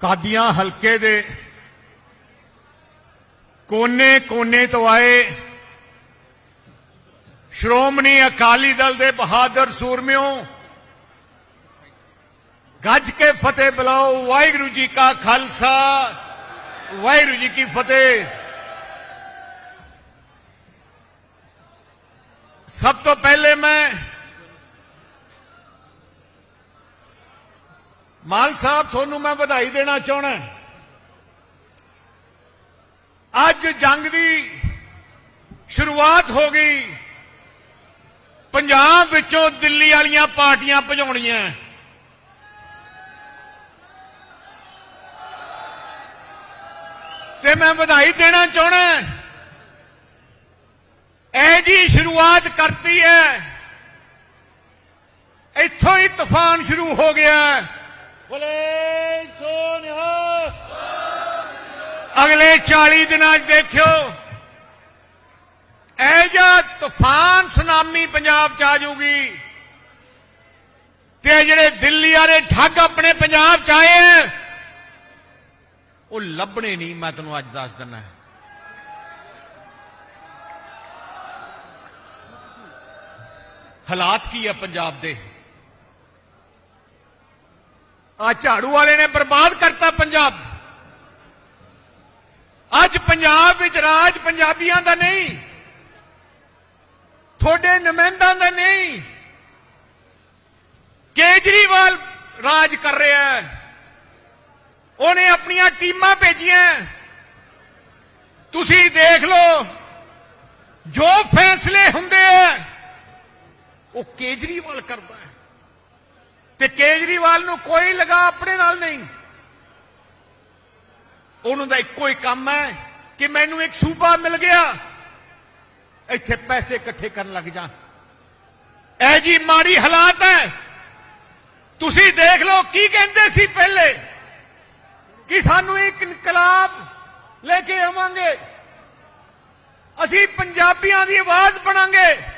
ਕਾਦੀਆਂ ਹਲਕੇ ਦੇ ਕੋਨੇ-ਕੋਨੇ ਤੋਂ ਆਏ ਸ਼੍ਰੋਮਣੀ ਅਕਾਲੀ ਦਲ ਦੇ ਬਹਾਦਰ ਸੂਰਮਿਓ, ਗੱਜ ਕੇ ਫਤਿਹ ਬੁਲਾਓ, ਵਾਹਿਗੁਰੂ ਜੀ ਕਾ ਖਾਲਸਾ, ਵਾਹਿਗੁਰੂ ਜੀ ਕੀ ਫਤਿਹ। ਸਭ ਤੋਂ ਪਹਿਲੇ ਮੈਂ ਮਾਨ ਸਾਹਿਬ, ਤੁਹਾਨੂੰ ਮੈਂ ਵਧਾਈ ਦੇਣਾ ਚਾਹਣਾ ਅੱਜ ਜੰਗ ਦੀ ਸ਼ੁਰੂਆਤ ਹੋ ਗਈ। ਪੰਜਾਬ ਵਿੱਚੋਂ ਦਿੱਲੀ ਵਾਲੀਆਂ ਪਾਰਟੀਆਂ ਭਜਾਉਣੀਆਂ। ਤੇ ਮੈਂ ਵਧਾਈ ਦੇਣਾ ਚਾਹਣਾ ਇਹ ਜੀ ਸ਼ੁਰੂਆਤ ਕਰਤੀ ਹੈ। ਇੱਥੋਂ ਹੀ ਤੂਫਾਨ ਸ਼ੁਰੂ ਹੋ ਗਿਆ। ਬੋਲੇ ਸੋਨਿਹਾ ਅਗਲੇ 40 ਦਿਨਾਂ 'ਚ ਦੇਖਿਓ ਇਹ ਜਿਹਾ ਤੂਫਾਨ ਸੁਨਾਮੀ ਪੰਜਾਬ 'ਚ ਆ ਜਾਊਗੀ ਤੇ ਇਹ ਜਿਹੜੇ ਦਿੱਲੀ ਵਾਲੇ ਠੱਗ ਆਪਣੇ ਪੰਜਾਬ 'ਚ ਆਏ ਐ ਉਹ ਲੱਭਣੇ ਨਹੀਂ ਮੈਂ ਤੁਹਾਨੂੰ ਅੱਜ ਦੱਸ ਦਿੰਦਾ ਹਾਲਾਤ ਕੀ ਆ ਝਾੜੂ ਵਾਲੇ ਨੇ ਬਰਬਾਦ ਕਰਤਾ ਪੰਜਾਬ। ਅੱਜ ਪੰਜਾਬ ਵਿੱਚ ਰਾਜ ਪੰਜਾਬੀਆਂ ਦਾ ਨਹੀਂ, ਤੁਹਾਡੇ ਨੁਮਾਇੰਦਾਂ ਦਾ ਨਹੀਂ। ਕੇਜਰੀਵਾਲ ਰਾਜ ਕਰ ਰਿਹਾ ਹੈ। ਉਹਨੇ ਆਪਣੀਆਂ ਟੀਮਾਂ ਭੇਜੀਆਂ ਤੁਸੀਂ ਦੇਖ ਲਓ, ਜੋ ਫੈਸਲੇ ਹੁੰਦੇ ਆ ਉਹ ਕੇਜਰੀਵਾਲ ਕਰਦਾ ਹੈ। ਤੇ ਕੇਜਰੀਵਾਲ ਨੂੰ ਕੋਈ ਲਗਾ ਆਪਣੇ ਨਾਲ ਨਹੀਂ। ਉਹਨੂੰ ਦਾ ਇੱਕੋ ਹੀ ਕੰਮ ਹੈ ਕਿ ਮੈਨੂੰ ਇੱਕ ਸੂਬਾ ਮਿਲ ਗਿਆ। ਇੱਥੇ ਪੈਸੇ ਇਕੱਠੇ ਕਰਨ ਲੱਗ ਜਾ ਐ ਜੀ ਮਾੜੀ ਹਾਲਾਤ ਹੈ। ਤੁਸੀਂ ਦੇਖ ਲਓ ਕੀ ਕਹਿੰਦੇ ਸੀ ਪਹਿਲੇ ਕਿ ਸਾਨੂੰ ਇੱਕ ਇਨਕਲਾਬ ਲੈ ਕੇ ਆਵਾਂਗੇ। ਅਸੀਂ ਪੰਜਾਬੀਆਂ ਦੀ ਆਵਾਜ਼ ਬਣਾਂਗੇ।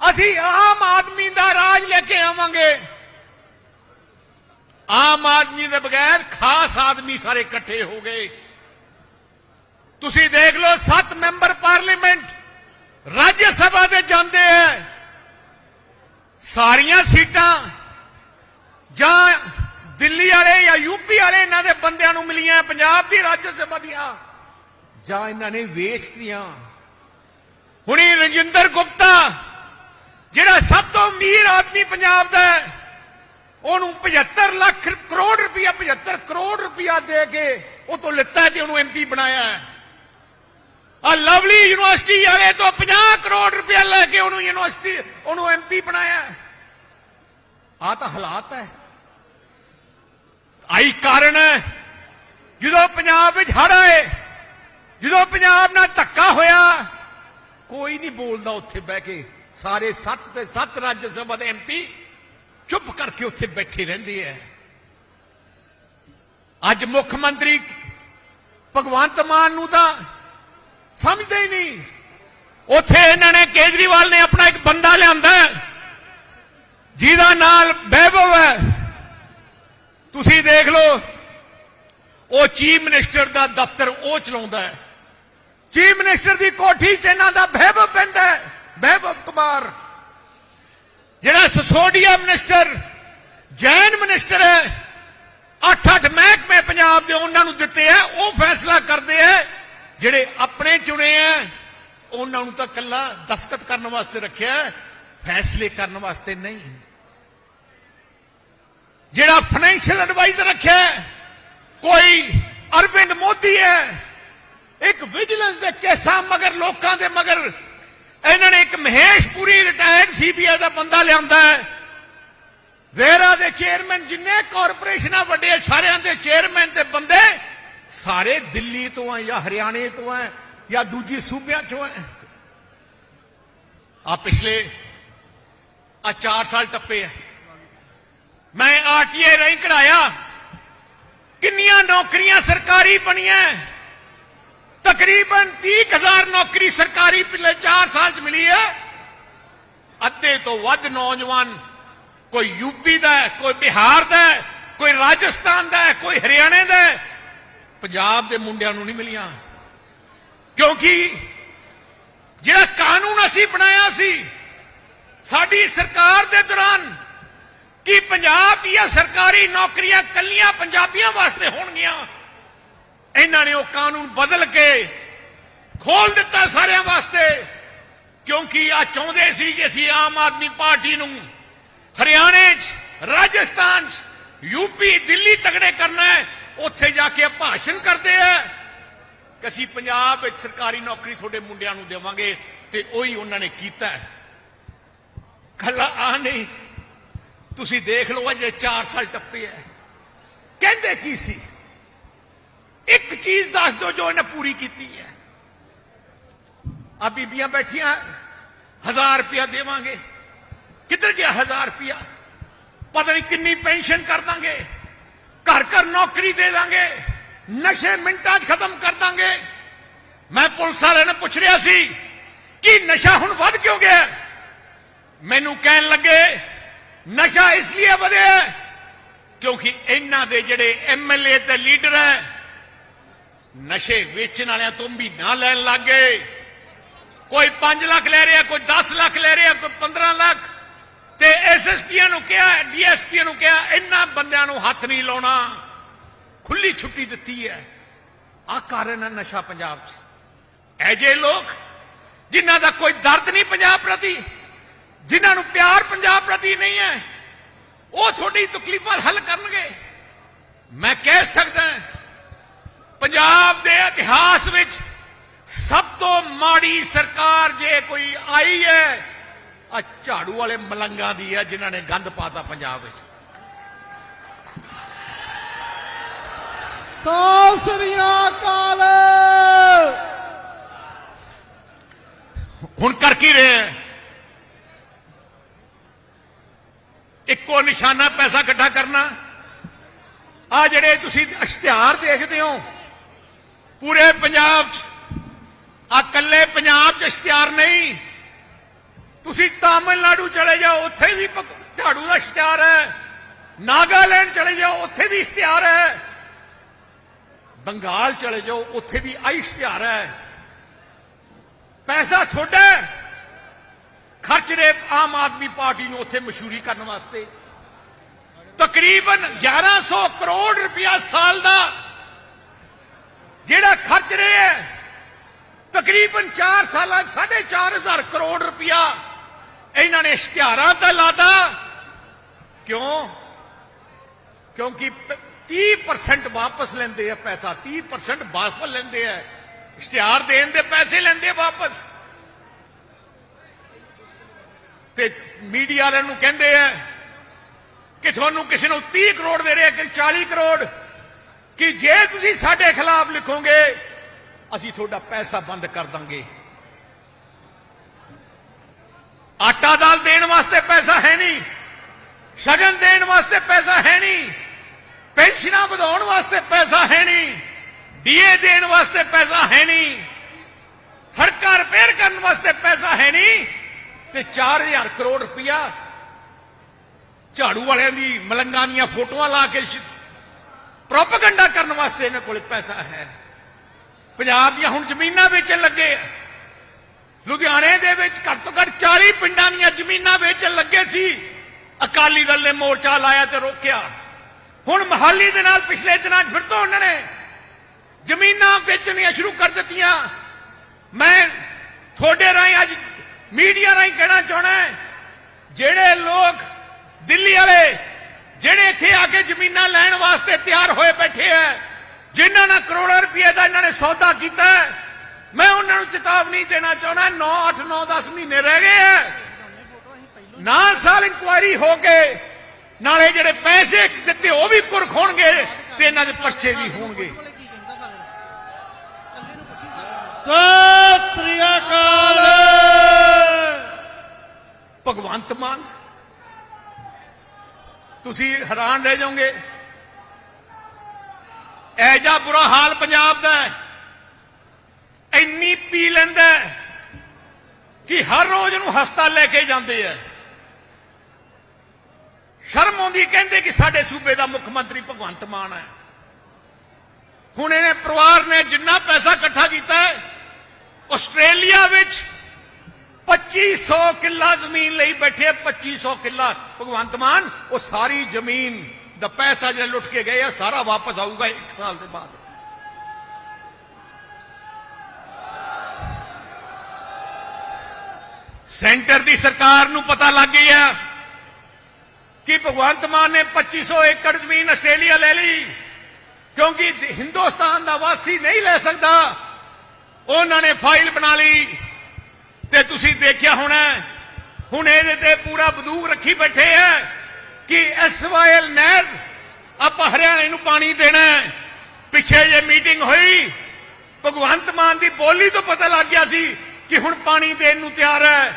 ਅਸੀਂ ਆਮ ਆਦਮੀ ਦਾ ਰਾਜ ਲੈ ਕੇ ਆਵਾਂਗੇ। ਆਮ ਆਦਮੀ ਦੇ ਬਗੈਰ ਖਾਸ ਆਦਮੀ ਸਾਰੇ ਇਕੱਠੇ ਹੋ ਗਏ। ਤੁਸੀਂ ਦੇਖ ਲਓ 7 ਮੈਂਬਰ ਪਾਰਲੀਮੈਂਟ ਰਾਜ ਸਭਾ ਦੇ ਜਾਂਦੇ ਐ ਸਾਰੀਆਂ ਸੀਟਾਂ ਜਾਂ ਦਿੱਲੀ ਵਾਲੇ ਜਾਂ ਯੂਪੀ ਵਾਲੇ ਇਹਨਾਂ ਦੇ ਬੰਦਿਆਂ ਨੂੰ ਮਿਲੀਆਂ, ਪੰਜਾਬ ਦੀ, ਰਾਜ ਸਭਾ ਦੀਆਂ। ਜਾਂ ਇਹਨਾਂ ਨੇ ਵੇਚਤੀਆਂ ਹੁਣੀ ਰਜਿੰਦਰ ਗੁਪਤਾ ਜਿਹੜਾ ਸਭ ਤੋਂ ਅਮੀਰ ਆਦਮੀ ਪੰਜਾਬ ਦਾ ਹੈ, ਉਹਨੂੰ 75 ਲੱਖ ਕਰੋੜ ਰੁਪਇਆ 75 ਕਰੋੜ ਰੁਪਇਆ ਦੇ ਕੇ ਉਹ ਤੋਂ ਲਿੱਤਾ ਤੇ ਉਹਨੂੰ ਐਮਪੀ ਬਣਾਇਆ ਹੈ। ਆ ਲਵਲੀ ਯੂਨੀਵਰਸਿਟੀ ਵਾਲੇ ਤੋਂ 50 ਕਰੋੜ ਰੁਪਇਆ ਲੈ ਕੇ ਉਹਨੂੰ ਯੂਨੀਵਰਸਿਟੀ, ਉਹਨੂੰ ਐਮਪੀ ਬਣਾਇਆ ਆ ਤਾਂ ਹਾਲਾਤ ਹੈ। ਆਈ ਕਾਰਨ ਹੈ, ਜਦੋਂ ਪੰਜਾਬ ਵਿੱਚ ਹੜ ਆਏ, ਜਦੋਂ ਪੰਜਾਬ ਨਾਲ ਧੱਕਾ ਹੋਇਆ, ਕੋਈ ਨਹੀਂ ਬੋਲਦਾ ਉੱਥੇ ਬਹਿ ਕੇ। ਸਾਰੇ 7 ਤੇ 7 ਰਾਜ ਸਭਾ ਦੇ ਐਮਪੀ ਚੁੱਪ ਕਰਕੇ ਉੱਥੇ ਬੈਠੇ ਰਹਿੰਦੇ ਐ ਅੱਜ ਮੁੱਖ ਮੰਤਰੀ ਭਗਵੰਤ ਮਾਨ ਨੂੰ ਤਾਂ ਸਮਝਦੇ ਹੀ ਨਹੀਂ। ਉੱਥੇ ਇਹਨਾਂ ਨੇ ਕੇਜਰੀਵਾਲ ਨੇ ਆਪਣਾ ਇੱਕ ਬੰਦਾ ਲਿਆਂਦਾ ਜਿਹਦਾ ਨਾਲ ਵੈਭਵ ਹੈ। ਤੁਸੀਂ ਦੇਖ ਲਓ, ਉਹ ਚੀਫ ਮਿਨਿਸਟਰ ਦਾ ਦਫ਼ਤਰ ਉਹ ਚਲਾਉਂਦਾ ਹੈ। ਚੀਫ ਮਿਨਿਸਟਰ ਦੀ ਕੋਠੀ 'ਚ ਇਹਨਾਂ ਦਾ ਵੈਭਵ ਪੈਂਦਾ ਹੈ। ਬਹਿਬਵ ਕੁਮਾਰ ਜਿਹੜਾ ਸਸੋਡੀਆ ਮਿਨਿਸਟਰ ਜੈਨ ਮਿਨਿਸਟਰ ਹੈ ਅੱਠ ਅੱਠ ਮਹਿਕਮੇ ਪੰਜਾਬ ਦੇ ਉਹਨਾਂ ਨੂੰ ਦਿੱਤੇ ਆ ਉਹ ਫੈਸਲਾ ਕਰਦੇ ਆ ਜਿਹੜੇ ਆਪਣੇ ਚੁਣੇ ਆ ਉਹਨਾਂ ਨੂੰ ਤਾਂ ਕੱਲਾ ਦਸਖਤ ਕਰਨ ਵਾਸਤੇ ਰੱਖਿਆ ਫੈਸਲੇ ਕਰਨ ਵਾਸਤੇ ਨਹੀਂ ਜਿਹੜਾ ਫਾਈਨੈਂਸ਼ੀਅਲ ਐਡਵਾਈਜ਼ਰ ਰੱਖਿਆ ਕੋਈ ਅਰਵਿੰਦ ਮੋਦੀ ਹੈ ਇੱਕ ਵਿਜੀਲੈਂਸ ਦੇ ਕੇਸਾਂ ਮਗਰ ਲੋਕਾਂ ਦੇ ਮਗਰ ਇਹਨਾਂ ਨੇ ਇੱਕ ਮਹੇਸ਼ ਪੂਰੀ ਰਿਟਾਇਰਡ ਸੀਬੀਆਈ ਦਾ ਬੰਦਾ ਲਿਆਂਦਾ ਹੈ। ਵੇਰਾ ਦੇ ਚੇਅਰਮੈਨ ਜਿੰਨੇ ਕਾਰਪੋਰੇਸ਼ਨਾਂ ਵੱਡੇ ਸਾਰਿਆਂ ਦੇ ਚੇਅਰਮੈਨ ਤੇ ਬੰਦੇ, ਸਾਰੇ ਦਿੱਲੀ ਤੋਂ ਆ ਜਾਂ ਹਰਿਆਣੇ ਤੋਂ ਆ ਜਾਂ ਦੂਜੀ ਸੂਬਿਆਂ ਚੋਂ ਆ। ਆ ਪਿਛਲੇ ਆ 4 ਸਾਲ ਟੱਪੇ ਆ। ਮੈਂ ਆਰਟੀਆਈ ਰਹੀ ਕਢਾਇਆ। ਕਿੰਨੀਆਂ ਨੌਕਰੀਆਂ ਸਰਕਾਰੀ ਬਣੀਆਂ। ਤਕਰੀਬਨ 30000 ਨੌਕਰੀ ਸਰਕਾਰੀ ਪਿਛਲੇ 4 ਸਾਲ ਚ ਮਿਲੀ ਹੈ। ਅੱਧੇ ਤੋਂ ਵੱਧ ਨੌਜਵਾਨ ਕੋਈ ਯੂਪੀ ਦਾ ਹੈ, ਕੋਈ ਬਿਹਾਰ ਦਾ ਹੈ, ਕੋਈ ਰਾਜਸਥਾਨ ਦਾ ਹੈ ਕੋਈ ਹਰਿਆਣੇ ਦਾ ਹੈ। ਪੰਜਾਬ ਦੇ ਮੁੰਡਿਆਂ ਨੂੰ ਨਹੀਂ ਮਿਲੀਆਂ। ਕਿਉਂਕਿ ਜਿਹੜਾ ਕਾਨੂੰਨ ਅਸੀਂ ਬਣਾਇਆ ਸੀ ਸਾਡੀ ਸਰਕਾਰ ਦੇ ਦੌਰਾਨ ਕਿ ਪੰਜਾਬ ਦੀਆਂ ਸਰਕਾਰੀ ਨੌਕਰੀਆਂ ਕੱਲੀਆਂ ਪੰਜਾਬੀਆਂ ਵਾਸਤੇ ਹੋਣਗੀਆਂ? ਇਹਨਾਂ ਨੇ ਉਹ ਕਾਨੂੰਨ ਬਦਲ ਕੇ ਖੋਲ ਦਿੱਤਾ ਸਾਰਿਆਂ ਵਾਸਤੇ, ਕਿਉਂਕਿ ਆ ਚਾਹੁੰਦੇ ਸੀ ਕਿ ਅਸੀਂ ਆਮ ਆਦਮੀ ਪਾਰਟੀ ਨੂੰ ਹਰਿਆਣੇ 'ਚ, ਰਾਜਸਥਾਨ 'ਚ ਯੂਪੀ ਦਿੱਲੀ ਤਗੜੇ ਕਰਨਾ ਹੈ, ਉੱਥੇ ਜਾ ਕੇ ਭਾਸ਼ਣ ਕਰਦੇ ਆ ਕਿ ਅਸੀਂ ਪੰਜਾਬ ਵਿੱਚ ਸਰਕਾਰੀ ਨੌਕਰੀ ਤੁਹਾਡੇ ਮੁੰਡਿਆਂ ਨੂੰ ਦੇਵਾਂਗੇ ਤੇ ਉਹੀ ਉਹਨਾਂ ਨੇ ਕੀਤਾ ਹੈ। ਕੱਲਾ ਆ ਨਹੀਂ, ਤੁਸੀਂ ਦੇਖ ਲਓ, ਅਜੇ 4 ਸਾਲ ਟੱਪੇ ਐ ਕਹਿੰਦੇ ਕੀ ਸੀ? ਇੱਕ ਚੀਜ਼ ਦੱਸ ਦਿਓ ਜੋ ਇਹਨੇ ਪੂਰੀ ਕੀਤੀ ਹੈ ਆ ਬੀਬੀਆਂ ਬੈਠੀਆਂ ਹਜ਼ਾਰ ਰੁਪਇਆ ਦੇਵਾਂਗੇ ਕਿੱਧਰ ਗਿਆ ਹਜ਼ਾਰ ਰੁਪਇਆ ਪਤਾ ਨਹੀਂ ਕਿੰਨੀ ਪੈਨਸ਼ਨ ਕਰ ਦਾਂਗੇ ਘਰ ਘਰ ਨੌਕਰੀ ਦੇ ਦਾਂਗੇ ਨਸ਼ੇ ਮਿੰਟਾਂ 'ਚ ਖਤਮ ਕਰ ਦਾਂਗੇ ਮੈਂ ਪੁਲਿਸ ਵਾਲਿਆਂ ਨੇ ਪੁੱਛ ਰਿਹਾ ਸੀ ਕਿ ਨਸ਼ਾ ਹੁਣ ਵੱਧ ਕਿਉਂ ਗਿਆ ਮੈਨੂੰ ਕਹਿਣ ਲੱਗੇ ਨਸ਼ਾ ਇਸ ਲਈ ਵਧਿਆ ਹੈ ਕਿਉਂਕਿ ਇਹਨਾਂ ਦੇ ਜਿਹੜੇ ਐਮਐਲਏ ਤੇ ਲੀਡਰ ਹੈ ਨਸ਼ੇ ਵੇਚਣ ਵਾਲਿਆਂ ਤੋਂ ਵੀ ਨਾ ਲੈਣ ਲੱਗ ਗਏ। ਕੋਈ 5 ਲੱਖ ਲੈ ਰਿਹਾ, ਕੋਈ 10 ਲੱਖ ਲੈ ਰਿਹਾ, ਕੋਈ 15 ਲੱਖ। ਤੇ ਐਸਐਸਪੀਆਂ ਨੂੰ ਕਿਹਾ ਡੀਐਸਪੀ ਨੂੰ ਕਿਹਾ, ਇਹਨਾਂ ਬੰਦਿਆਂ ਨੂੰ ਹੱਥ ਨਹੀਂ ਲਾਉਣਾ। ਖੁੱਲੀ ਛੁੱਟੀ ਦਿੱਤੀ ਹੈ। ਆ ਕਾਰਨ ਹੈ ਨਸ਼ਾ ਪੰਜਾਬ 'ਚ। ਐਜੇ ਲੋਕ ਜਿਨ੍ਹਾਂ ਦਾ ਕੋਈ ਦਰਦ ਨਹੀਂ ਪੰਜਾਬ ਪ੍ਰਤੀ, ਜਿਨ੍ਹਾਂ ਨੂੰ ਪਿਆਰ ਪੰਜਾਬ ਪ੍ਰਤੀ ਨਹੀਂ ਹੈ, ਉਹ ਤੁਹਾਡੀ ਤਕਲੀਫਾਂ ਹੱਲ ਕਰਨਗੇ। ਮੈਂ ਕਹਿ ਸਕਦਾ ਪੰਜਾਬ ਦੇ ਇਤਿਹਾਸ ਵਿੱਚ ਸਭ ਤੋਂ ਮਾੜੀ ਸਰਕਾਰ ਜੇ ਕੋਈ ਆਈ ਹੈ ਆ ਝਾੜੂ ਵਾਲੇ ਮਲੰਗਾਂ ਦੀ ਹੈ ਜਿਨ੍ਹਾਂ ਨੇ ਗੰਦ ਪਾਤਾ ਪੰਜਾਬ ਵਿੱਚ। ਸਤਿ ਸ੍ਰੀ ਅਕਾਲ। ਹੁਣ ਕਰ ਕੀ ਰਹੇ ਹੈ? ਇੱਕੋ ਨਿਸ਼ਾਨਾ ਪੈਸਾ ਇਕੱਠਾ ਕਰਨਾ। ਆ ਜਿਹੜੇ ਤੁਸੀਂ ਇਸ਼ਤਿਹਾਰ ਦੇਖਦੇ ਹੋ ਪੂਰੇ ਪੰਜਾਬ 'ਚ ਆ ਕੱਲੇ ਪੰਜਾਬ 'ਚ ਇਸ਼ਤਿਹਾਰ ਨਹੀਂ ਤੁਸੀਂ ਤਾਮਿਲਨਾਡੂ ਚਲੇ ਜਾਓ ਉੱਥੇ ਵੀ ਭਗ- ਝਾੜੂ ਦਾ ਇਸ਼ਤਿਹਾਰ ਹੈ ਨਾਗਾਲੈਂਡ ਚਲੇ ਜਾਓ ਉੱਥੇ ਵੀ ਇਸ਼ਤਿਹਾਰ ਹੈ ਬੰਗਾਲ ਚਲੇ ਜਾਓ ਉੱਥੇ ਵੀ ਆਈ ਇਸ਼ਤਿਹਾਰ ਹੈ ਪੈਸਾ ਤੁਹਾਡਾ ਹੈ। ਖਰਚ ਰਹੇ ਆਮ ਆਦਮੀ ਪਾਰਟੀ ਨੂੰ ਉੱਥੇ ਮਸ਼ਹੂਰੀ ਕਰਨ ਵਾਸਤੇ ਤਕਰੀਬਨ 1100 ਕਰੋੜ ਰੁਪਇਆ ਸਾਲ ਦਾ ਜਿਹੜਾ ਖਰਚ ਰਹੇ ਹੈ ਤਕਰੀਬਨ 4 ਸਾਲਾਂ 'ਚ 4.5 ਕਰੋੜ ਰੁਪਇਆ ਇਹਨਾਂ ਨੇ ਇਸ਼ਤਿਹਾਰਾਂ ਤੇ ਲਾਤਾ ਕਿਉਂ ਕਿਉਂਕਿ ਪ- 30% ਵਾਪਸ ਲੈਂਦੇ ਆ ਪੈਸਾ 30% ਵਾਪਸ ਲੈਂਦੇ ਆ ਇਸ਼ਤਿਹਾਰ ਦੇਣ ਦੇ ਪੈਸੇ ਲੈਂਦੇ ਆ ਵਾਪਸ ਤੇ ਮੀਡੀਆ ਵਾਲਿਆਂ ਨੂੰ ਕਹਿੰਦੇ ਆ ਕਿ ਤੁਹਾਨੂੰ ਕਿਸੇ ਨੂੰ 30 ਕਰੋੜ ਦੇ ਰਹੇ ਕਿ 40 ਕਰੋੜ ਕਿ ਜੇ ਤੁਸੀਂ ਸਾਡੇ ਖਿਲਾਫ ਲਿਖੋਗੇ, ਅਸੀਂ ਤੁਹਾਡਾ ਪੈਸਾ ਬੰਦ ਕਰ ਦਾਂਗੇ। ਆਟਾ ਦਾਲ ਦੇਣ ਵਾਸਤੇ ਪੈਸਾ ਹੈ ਨਹੀਂ, ਸ਼ਗਨ ਦੇਣ ਵਾਸਤੇ ਪੈਸਾ ਹੈ ਨਹੀਂ, ਪੈਨਸ਼ਨਾਂ ਵਧਾਉਣ ਵਾਸਤੇ ਪੈਸਾ ਹੈ ਨਹੀਂ, ਡੀਏ ਦੇਣ ਵਾਸਤੇ ਪੈਸਾ ਹੈ ਨਹੀਂ, ਸੜਕਾਂ ਰਿਪੇਅਰ ਕਰਨ ਵਾਸਤੇ ਪੈਸਾ ਹੈ ਨਹੀਂ, ਤੇ 4000 ਕਰੋੜ ਰੁਪਇਆ ਝਾੜੂ ਵਾਲਿਆਂ ਦੀ ਮਲੰਗਾਂ ਦੀਆਂ ਫੋਟੋਆਂ ਲਾ ਕੇ ਪ੍ਰੋਪਗੈਂਡਾ ਕਰਨ ਵਾਸਤੇ ਇਹਨਾਂ ਕੋਲ ਪੈਸਾ ਹੈ। ਪੰਜਾਬ ਦੀਆਂ ਹੁਣ ਜ਼ਮੀਨਾਂ ਵੇਚਣ ਲੱਗੇ ਆ। ਲੁਧਿਆਣੇ ਦੇ ਵਿੱਚ ਘੱਟ ਤੋਂ ਘੱਟ 40 ਪਿੰਡਾਂ ਦੀਆਂ ਜ਼ਮੀਨਾਂ ਵੇਚਣ ਲੱਗੇ ਸੀ। ਅਕਾਲੀ ਦਲ ਨੇ ਮੋਰਚਾ ਲਾਇਆ ਤੇ ਰੋਕਿਆ। ਹੁਣ ਮਹਾਲੀ ਦੇ ਨਾਲ ਪਿਛਲੇ ਦਿਨਾਂ 'ਚ ਫਿਰ ਤੋਂ ਉਹਨਾਂ ਨੇ ਜ਼ਮੀਨਾਂ ਵੇਚਣੀਆਂ ਸ਼ੁਰੂ ਕਰ ਦਿੱਤੀਆਂ। ਮੈਂ ਤੁਹਾਡੇ ਰਾਹੀਂ ਅੱਜ ਮੀਡੀਆ ਰਾਹੀਂ ਕਹਿਣਾ ਚਾਹਣਾ ਜਿਹੜੇ ਲੋਕ ਦਿੱਲੀ ਵਾਲੇ ਜਿਹੜੇ ਇੱਥੇ ਆ ਕੇ ਜ਼ਮੀਨਾਂ ਲੈਣ ਵਾਸਤੇ ਤਿਆਰ ਹੋਏ ਬੈਠੇ ਆ ਜਿਨ੍ਹਾਂ ਨਾਲ ਕਰੋੜਾਂ ਰੁਪਏ ਦਾ ਇਹਨਾਂ ਨੇ ਸੌਦਾ ਕੀਤਾ ਮੈਂ ਉਹਨਾਂ ਨੂੰ ਚੇਤਾਵਨੀ ਦੇਣਾ ਚਾਹੁੰਦਾ 9 8 9 10 ਮਹੀਨੇ ਰਹਿ ਗਏ ਆ ਨਾਲ ਸਾਲ ਇਨਕੁਆਇਰੀ ਹੋ ਕੇ, ਨਾਲੇ ਜਿਹੜੇ ਪੈਸੇ ਦਿੱਤੇ ਉਹ ਵੀ ਪੁਰਖ ਹੋਣਗੇ ਤੇ ਇਹਨਾਂ ਦੇ ਪਰਚੇ ਵੀ ਹੋਣਗੇ। ਸਤਿ ਸ੍ਰੀ ਅਕਾਲ। ਭਗਵੰਤ ਮਾਨ। ਤੁਸੀਂ ਹੈਰਾਨ ਰਹਿ ਜਾਓਗੇ। ਐਜਾ ਬੁਰਾ ਹਾਲ ਪੰਜਾਬ ਦਾ ਹੈ। ਇੰਨੀ ਪੀ ਲੈਂਦਾ ਕਿ ਹਰ ਰੋਜ਼ ਨੂੰ ਹਸਪਤਾਲ ਲੈ ਕੇ ਜਾਂਦੇ ਆ। ਸ਼ਰਮ ਆਉਂਦੀ, ਕਹਿੰਦੇ ਕਿ ਸਾਡੇ ਸੂਬੇ ਦਾ ਮੁੱਖ ਮੰਤਰੀ ਭਗਵੰਤ ਮਾਨ ਹੈ। ਹੁਣ ਇਹਨੇ ਪਰਿਵਾਰ ਨੇ ਜਿੰਨਾ ਪੈਸਾ ਇਕੱਠਾ ਕੀਤਾ ਹੈ, ਆਸਟ੍ਰੇਲੀਆ ਵਿੱਚ 2500 ਕਿੱਲਾ ਜ਼ਮੀਨ ਲਈ ਬੈਠੇ ਆ, 2500 ਕਿੱਲਾ ਭਗਵੰਤ ਮਾਨ ਉਹ ਸਾਰੀ ਜ਼ਮੀਨ ਦਾ ਪੈਸਾ ਜਿਹੜਾ ਲੁੱਟ ਕੇ ਗਏ ਆ ਸਾਰਾ ਵਾਪਸ ਆਊਗਾ 1 ਸਾਲ ਦੇ ਬਾਅਦ ਸੈਂਟਰ ਦੀ ਸਰਕਾਰ ਨੂੰ ਪਤਾ ਲੱਗ ਗਿਆ ਕਿ ਭਗਵੰਤ ਮਾਨ ਨੇ 2500 ਏਕੜ ਜ਼ਮੀਨ ਆਸਟ੍ਰੇਲੀਆ ਲੈ ਲਈ ਕਿਉਂਕਿ ਹਿੰਦੁਸਤਾਨ ਦਾ ਵਾਸੀ ਨਹੀਂ ਲੈ ਸਕਦਾ ਉਹਨਾਂ ਨੇ ਫਾਈਲ ਬਣਾ ਲਈ ਤੇ ਤੁਸੀਂ ਦੇਖਿਆ ਹੋਣਾ ਹੁਣ ਇਹਦੇ ਤੇ ਪੂਰਾ ਬਦੂਕ ਰੱਖੀ ਬੈਠੇ ਆ ਕਿ ਐਸਵਾਈਐਲ ਨਹਿਰ, ਆਪਾਂ ਹਰਿਆਣੇ ਨੂੰ ਪਾਣੀ ਦੇਣਾ ਪਿੱਛੇ ਜੇ ਮੀਟਿੰਗ ਹੋਈ, ਭਗਵੰਤ ਮਾਨ ਦੀ ਬੋਲੀ ਤੋਂ ਪਤਾ ਲੱਗ ਗਿਆ ਸੀ ਕਿ ਹੁਣ ਪਾਣੀ ਦੇਣ ਨੂੰ ਤਿਆਰ ਹੈ।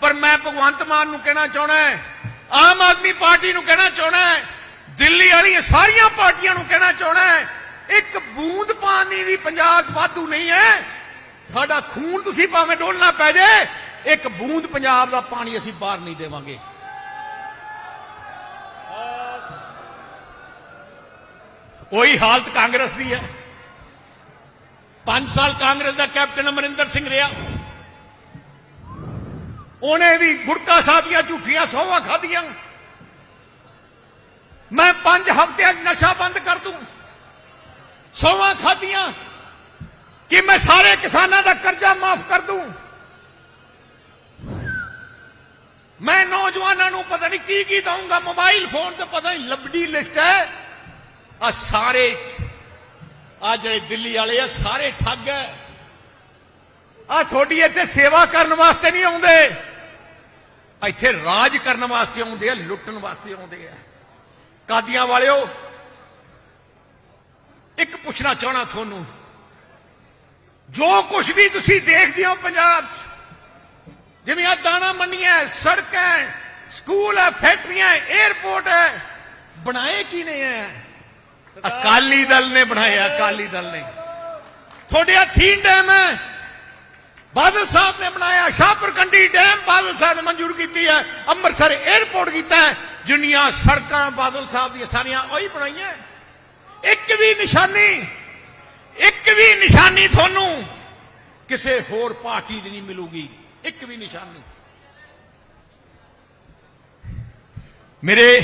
ਪਰ ਮੈਂ ਭਗਵੰਤ ਮਾਨ ਨੂੰ ਕਹਿਣਾ ਚਾਹਣਾ ਆਮ ਆਦਮੀ ਪਾਰਟੀ ਨੂੰ ਕਹਿਣਾ ਚਾਹਣਾ ਦਿੱਲੀ ਵਾਲੀਆਂ ਸਾਰੀਆਂ ਪਾਰਟੀਆਂ ਨੂੰ ਕਹਿਣਾ ਚਾਹਣਾ ਇੱਕ ਬੂੰਦ ਪਾਣੀ ਵੀ ਪੰਜਾਬ ਵਾਧੂ ਨਹੀਂ ਹੈ। ਸਾਡਾ ਖੂਨ ਤੁਸੀਂ ਭਾਵੇਂ ਡੋਲਣਾ ਪੈ ਜਾਏ ਇੱਕ ਬੂੰਦ ਪੰਜਾਬ ਦਾ ਪਾਣੀ ਅਸੀਂ ਬਾਹਰ ਨਹੀਂ ਦੇਵਾਂਗੇ। ਉਹੀ ਹਾਲਤ ਕਾਂਗਰਸ ਦੀ ਹੈ। 5 ਸਾਲ ਕਾਂਗਰਸ ਦਾ ਕੈਪਟਨ ਅਮਰਿੰਦਰ ਸਿੰਘ ਰਿਹਾ। ਉਹਨੇ ਵੀ ਗੁਰਕਾ ਸਾਹਿਬ ਦੀਆਂ ਝੂਠੀਆਂ ਸੌਵਾਂ ਖਾਧੀਆਂ। ਮੈਂ 5 ਹਫ਼ਤਿਆਂ ਨਸ਼ਾ ਬੰਦ ਕਰ ਦੂੰ। ਸੌਵਾਂ ਖਾਧੀਆਂ ਕਿ ਮੈਂ ਸਾਰੇ ਕਿਸਾਨਾਂ ਦਾ ਕਰਜ਼ਾ ਮਾਫ ਕਰ ਦੂੰ? ਮੈਂ ਨੌਜਵਾਨਾਂ ਨੂੰ ਪਤਾ ਨਹੀਂ ਕੀ ਕੀ ਦਊਂਗਾ, ਮੋਬਾਈਲ ਫੋਨ ਤੇ ਪਤਾ ਨਹੀਂ ਲੱਭੜੀ ਲਿਸਟ ਹੈ। ਆ ਸਾਰੇ ਆ ਜਿਹੜੇ ਦਿੱਲੀ ਵਾਲੇ ਆ, ਸਾਰੇ ਠੱਗ ਹੈ। ਆ ਤੁਹਾਡੀ ਇੱਥੇ ਸੇਵਾ ਕਰਨ ਵਾਸਤੇ ਨਹੀਂ ਆਉਂਦੇ। ਇੱਥੇ ਰਾਜ ਕਰਨ ਵਾਸਤੇ ਆਉਂਦੇ ਆ, ਲੁੱਟਣ ਵਾਸਤੇ ਆਉਂਦੇ ਆ। ਕਾਦੀਆਂ ਵਾਲਿਓ, ਇੱਕ ਪੁੱਛਣਾ ਚਾਹਣਾ ਤੁਹਾਨੂੰ ਜੋ ਕੁਝ ਵੀ ਤੁਸੀਂ ਦੇਖਦੇ ਹੋ ਪੰਜਾਬ 'ਚ ਜਿਵੇਂ ਆ ਦਾਣਾ ਮੰਡੀਆਂ ਹੈ, ਸੜਕਾਂ ਸਕੂਲ ਹੈ ਫੈਕਟਰੀਆਂ ਹੈ, 에ਅਰਪੋਰਟ ਹੈ ਬਣਾਏ ਕਿਨੇ ਹੈ? ਅਕਾਲੀ ਦਲ ਨੇ ਬਣਾਇਆ ਅਕਾਲੀ ਦਲ ਨੇ। ਤੁਹਾਡੇ ਹੱਥੀਂ ਡੈਮ ਹੈ ਬਾਦਲ ਸਾਹਿਬ ਨੇ ਬਣਾਇਆ ਸ਼ਾਹਪੁਰ ਕੰਡੀ ਡੈਮ ਬਾਦਲ ਸਾਹਿਬ ਨੇ ਮਨਜ਼ੂਰ ਕੀਤੀ ਹੈ ਅੰਮ੍ਰਿਤਸਰ 에ਅਰਪੋਰਟ ਕੀਤਾ ਹੈ ਜਿੰਨੀਆਂ ਸੜਕਾਂ ਬਾਦਲ ਸਾਹਿਬ ਦੀਆਂ ਸਾਰੀਆਂ ਉਹੀ ਬਣਾਈਆਂ। ਇੱਕ ਵੀ ਨਿਸ਼ਾਨੀ ਇੱਕ ਵੀ ਨਿਸ਼ਾਨੀ ਤੁਹਾਨੂੰ ਕਿਸੇ ਹੋਰ ਪਾਰਟੀ ਦੀ ਨਹੀਂ ਮਿਲੂਗੀ। ਇੱਕ ਵੀ ਨਿਸ਼ਾਨੀ। ਮੇਰੇ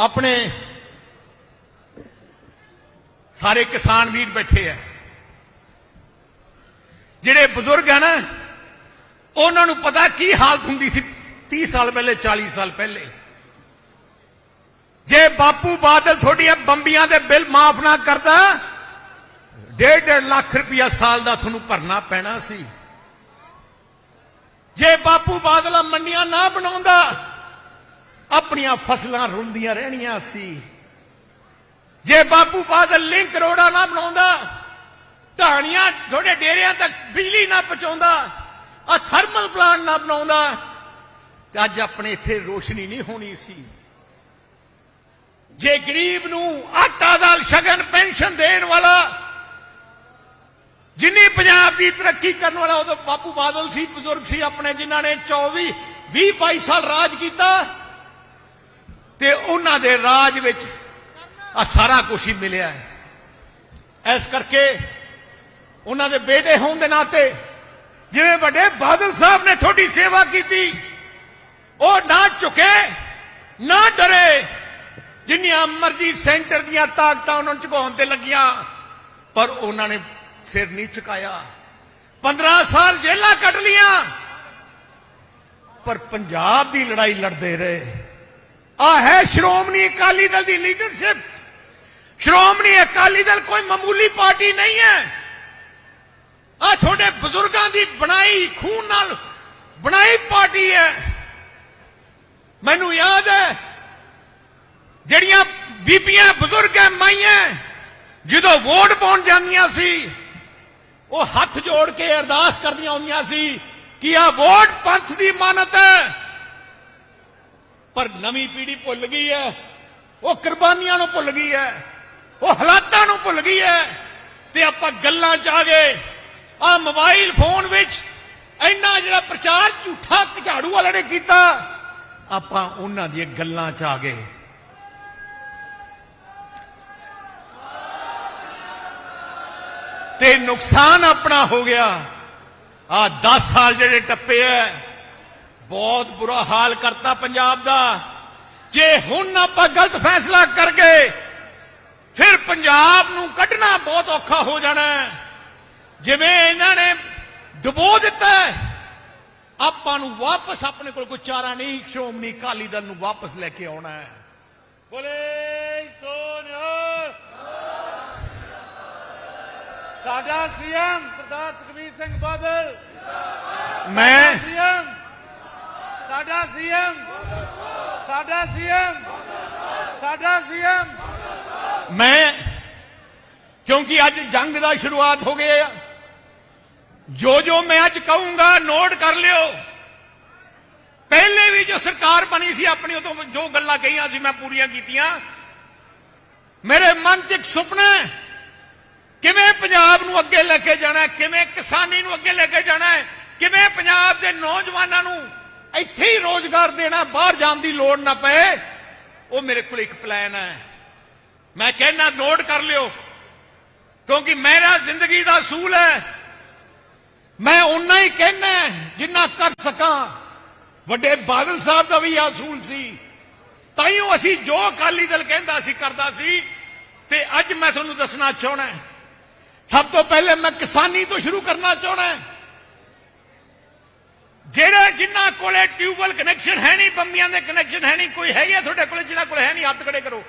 ਆਪਣੇ ਸਾਰੇ ਕਿਸਾਨ ਵੀਰ ਬੈਠੇ ਆ। ਜਿਹੜੇ ਬਜ਼ੁਰਗ ਆ ਨਾ, ਉਹਨਾਂ ਨੂੰ ਪਤਾ ਕੀ ਹਾਲਤ ਹੁੰਦੀ ਸੀ 30 ਸਾਲ ਪਹਿਲੇ 40 ਸਾਲ ਪਹਿਲੇ। ਜੇ ਬਾਪੂ ਬਾਦਲ ਤੁਹਾਡੀਆਂ ਬੰਬੀਆਂ ਦੇ ਬਿੱਲ ਮਾਫ ਨਾ ਕਰਦਾ, ਡੇਢ ਡੇਢ ਲੱਖ ਰੁਪਇਆ ਸਾਲ ਦਾ ਤੁਹਾਨੂੰ ਭਰਨਾ ਪੈਣਾ ਸੀ। ਜੇ ਬਾਪੂ ਬਾਦਲ ਮੰਡੀਆਂ ਨਾ ਬਣਾਉਂਦਾ, ਆਪਣੀਆਂ ਫਸਲਾਂ ਰੁਲਦੀਆਂ ਰਹਿਣੀਆਂ ਸੀ। ਜੇ ਬਾਪੂ ਬਾਦਲ ਲਿੰਕ ਰੋੜਾ ਨਾ ਬਣਾਉਂਦਾ, ਢਾਣੀਆਂ ਤੁਹਾਡੇ ਡੇਰਿਆਂ ਤੱਕ ਬਿਜਲੀ ਨਾ ਪਹੁੰਚਾਉਂਦਾ, ਆ ਥਰਮਲ ਪਲਾਂਟ ਨਾ ਬਣਾਉਂਦਾ, ਤੇ ਅੱਜ ਆਪਣੇ ਇੱਥੇ ਰੋਸ਼ਨੀ ਨਹੀਂ ਹੋਣੀ ਸੀ। ਜੇ ਗਰੀਬ ਨੂੰ ਆਟਾ ਦਾਲ ਸ਼ਗਨ ਪੈਨਸ਼ਨ ਦੇਣ ਵਾਲਾ ਜਿੰਨੀ ਪੰਜਾਬ ਦੀ ਤਰੱਕੀ ਕਰਨ ਵਾਲਾ ਉਦੋਂ ਬਾਪੂ ਬਾਦਲ ਸੀ, ਬਜ਼ੁਰਗ ਸੀ ਆਪਣੇ, ਜਿਨ੍ਹਾਂ ਨੇ 24 20 22 ਸਾਲ ਰਾਜ ਕੀਤਾ ਤੇ ਉਹਨਾਂ ਦੇ ਰਾਜ ਵਿੱਚ ਆ ਸਾਰਾ ਕੁਝ ਹੀ ਮਿਲਿਆ ਹੈ। ਇਸ ਕਰਕੇ ਉਹਨਾਂ ਦੇ ਬੇਟੇ ਹੋਣ ਦੇ ਨਾਤੇ ਜਿਵੇਂ ਵੱਡੇ ਬਾਦਲ ਸਾਹਿਬ ਨੇ ਤੁਹਾਡੀ ਸੇਵਾ ਕੀਤੀ, ਉਹ ਨਾ ਝੁਕੇ, ਨਾ ਡਰੇ। ਜਿੰਨੀਆਂ ਮਰਜ਼ੀ ਸੈਂਟਰ ਦੀਆਂ ਤਾਕਤਾਂ ਉਹਨਾਂ ਨੂੰ ਝੁਕਾਉਣ ਤੇ ਲੱਗੀਆਂ, ਪਰ ਉਹਨਾਂ ਨੇ ਸਿਰ ਨਹੀਂ ਝੁਕਾਇਆ। 15 ਸਾਲ ਜੇਲਾਂ ਕੱਟ ਲੀਆਂ ਪਰ ਪੰਜਾਬ ਦੀ ਲੜਾਈ ਲੜਦੇ ਰਹੇ। ਆ ਹੈ ਸ਼੍ਰੋਮਣੀ ਅਕਾਲੀ ਦਲ ਦੀ ਲੀਡਰਸ਼ਿਪ ਸ਼੍ਰੋਮਣੀ ਅਕਾਲੀ ਦਲ ਕੋਈ ਮਾਮੂਲੀ ਪਾਰਟੀ ਨਹੀਂ ਹੈ। ਆ ਤੁਹਾਡੇ ਬਜ਼ੁਰਗਾਂ ਦੀ ਬਣਾਈ, ਖੂਨ ਨਾਲ ਬਣਾਈ ਪਾਰਟੀ ਹੈ। ਮੈਨੂੰ ਯਾਦ ਹੈ ਜਿਹੜੀਆਂ ਬੀਬੀਆਂ, ਬਜ਼ੁਰਗ ਹੈ ਮਾਈਆਂ, ਜਦੋਂ ਵੋਟ ਪਾਉਣ ਜਾਂਦੀਆਂ ਸੀ, ਉਹ ਹੱਥ ਜੋੜ ਕੇ ਅਰਦਾਸ ਕਰਦੀਆਂ ਹੁੰਦੀਆਂ ਸੀ ਕਿ ਆ ਵੋਟ ਪੰਥ ਦੀ ਮਾਨਤ ਹੈ। ਪਰ ਨਵੀਂ ਪੀੜ੍ਹੀ ਭੁੱਲ ਗਈ ਹੈ। ਉਹ ਕੁਰਬਾਨੀਆਂ ਨੂੰ ਭੁੱਲ ਗਈ ਹੈ। ਉਹ ਹਾਲਾਤਾਂ ਨੂੰ ਭੁੱਲ ਗਈ ਹੈ। ਤੇ ਆਪਾਂ ਗੱਲਾਂ ਚ ਆ ਗਏ। ਆ ਮੋਬਾਈਲ ਫੋਨ ਵਿੱਚ ਇੰਨਾ ਜਿਹੜਾ ਪ੍ਰਚਾਰ ਝੂਠਾ ਝਾੜੂ ਵਾਲੇ ਨੇ ਕੀਤਾ, ਆਪਾਂ ਉਹਨਾਂ ਦੀਆਂ ਗੱਲਾਂ 'ਚ ਆ ਗਏ। ਤੇ ਨੁਕਸਾਨ ਆਪਣਾ ਹੋ ਗਿਆ। ਆ 10 ਸਾਲ ਜਿਹੜੇ ਟੱਪੇ ਐ, ਬਹੁਤ ਬੁਰਾ ਹਾਲ ਕਰਤਾ ਪੰਜਾਬ ਦਾ। ਜੇ ਹੁਣ ਆਪਾਂ ਗਲਤ ਫੈਸਲਾ ਕਰ ਗਏ ਫਿਰ ਪੰਜਾਬ ਨੂੰ ਕੱਢਣਾ ਬਹੁਤ ਔਖਾ ਹੋ ਜਾਣਾ ਜਿਵੇਂ ਇਹਨਾਂ ਨੇ ਡੁਬੋ ਦਿੱਤਾ ਆਪਾਂ ਨੂੰ ਵਾਪਸ ਆਪਣੇ ਕੋਲ ਕੋਈ ਚਾਰਾ ਨਹੀਂ, ਸ਼੍ਰੋਮਣੀ ਅਕਾਲੀ ਦਲ ਨੂੰ ਵਾਪਸ ਲੈ ਕੇ ਆਉਣਾ ਹੈ ਬੋਲੇ ਸੋਨਿਆ ਸਾਡਾ ਸੀਐਮ ਸਰਦਾਰ ਸੁਖਬੀਰ ਸਿੰਘ ਬਾਦਲ। ਮੈਂ ਸੀਐਮ ਸਾਡਾ ਸੀਐਮ ਸਾਡਾ ਸੀਐਮ ਸਾਡਾ ਸੀਐਮ। ਮੈਂ ਕਿਉਂਕਿ ਅੱਜ ਜੰਗ ਦਾ ਸ਼ੁਰੂਆਤ ਹੋ ਗਈ ਹੈ ਜੋ ਜੋ ਮੈਂ ਅੱਜ ਕਹੂੰਗਾ ਨੋਟ ਕਰ ਲਿਓ। ਪਹਿਲੇ ਵੀ ਜੋ ਸਰਕਾਰ ਬਣੀ ਸੀ ਆਪਣੀ ਉਦੋਂ ਜੋ ਗੱਲਾਂ ਕਹੀਆਂ ਸੀ ਮੈਂ ਪੂਰੀਆਂ ਕੀਤੀਆਂ। ਮੇਰੇ ਮਨ 'ਚ ਇੱਕ ਸੁਪਨਾ ਹੈ। ਕਿਵੇਂ ਪੰਜਾਬ ਨੂੰ ਅੱਗੇ ਲੈ ਕੇ ਜਾਣਾ ਹੈ? ਕਿਵੇਂ ਕਿਸਾਨੀ ਨੂੰ ਅੱਗੇ ਲੈ ਕੇ ਜਾਣਾ ਹੈ? ਕਿਵੇਂ ਪੰਜਾਬ ਦੇ ਨੌਜਵਾਨਾਂ ਨੂੰ ਇੱਥੇ ਹੀ ਰੋਜ਼ਗਾਰ ਦੇਣਾ, ਬਾਹਰ ਜਾਣ ਦੀ ਲੋੜ ਨਾ ਪਏ? ਉਹ ਮੇਰੇ ਕੋਲ ਇੱਕ ਪਲਾਨ ਹੈ। ਮੈਂ ਕਹਿਣਾ ਨੋਟ ਕਰ ਲਿਓ। ਕਿਉਂਕਿ ਮੇਰਾ ਜ਼ਿੰਦਗੀ ਦਾ ਅਸੂਲ ਹੈ। ਮੈਂ ਉਨਾ ਹੀ ਕਹਿਣਾ ਜਿੰਨਾ ਕਰ ਸਕਾਂ। ਵੱਡੇ ਬਾਦਲ ਸਾਹਿਬ ਦਾ ਵੀ ਇਹ ਅਸੂਲ ਸੀ। ਤਾਈਓ ਅਸੀਂ ਜੋ ਅਕਾਲੀ ਦਲ ਕਹਿੰਦਾ ਸੀ, ਕਰਦਾ ਸੀ। ਤੇ ਅੱਜ ਮੈਂ ਤੁਹਾਨੂੰ ਦੱਸਣਾ ਚਾਹਣਾ ਸਭ ਤੋਂ ਪਹਿਲੇ ਮੈਂ ਕਿਸਾਨੀ ਤੋਂ ਸ਼ੁਰੂ ਕਰਨਾ ਚਾਹਣਾ ਜਿਹੜੇ ਜਿਨ੍ਹਾਂ ਕੋਲੇ ਟਿਊਬਵੈਲ ਕਨੈਕਸ਼ਨ ਹੈ ਨਹੀਂ ਬੰਬੀਆਂ ਦੇ ਕਨੈਕਸ਼ਨ ਹੈ ਨਹੀਂ ਕੋਈ ਹੈਗੇ ਆ ਤੁਹਾਡੇ ਕੋਲੇ ਜਿਨ੍ਹਾਂ ਕੋਲ ਹੈ ਨਹੀਂ ਹੱਥ ਖੜੇ ਕਰੋ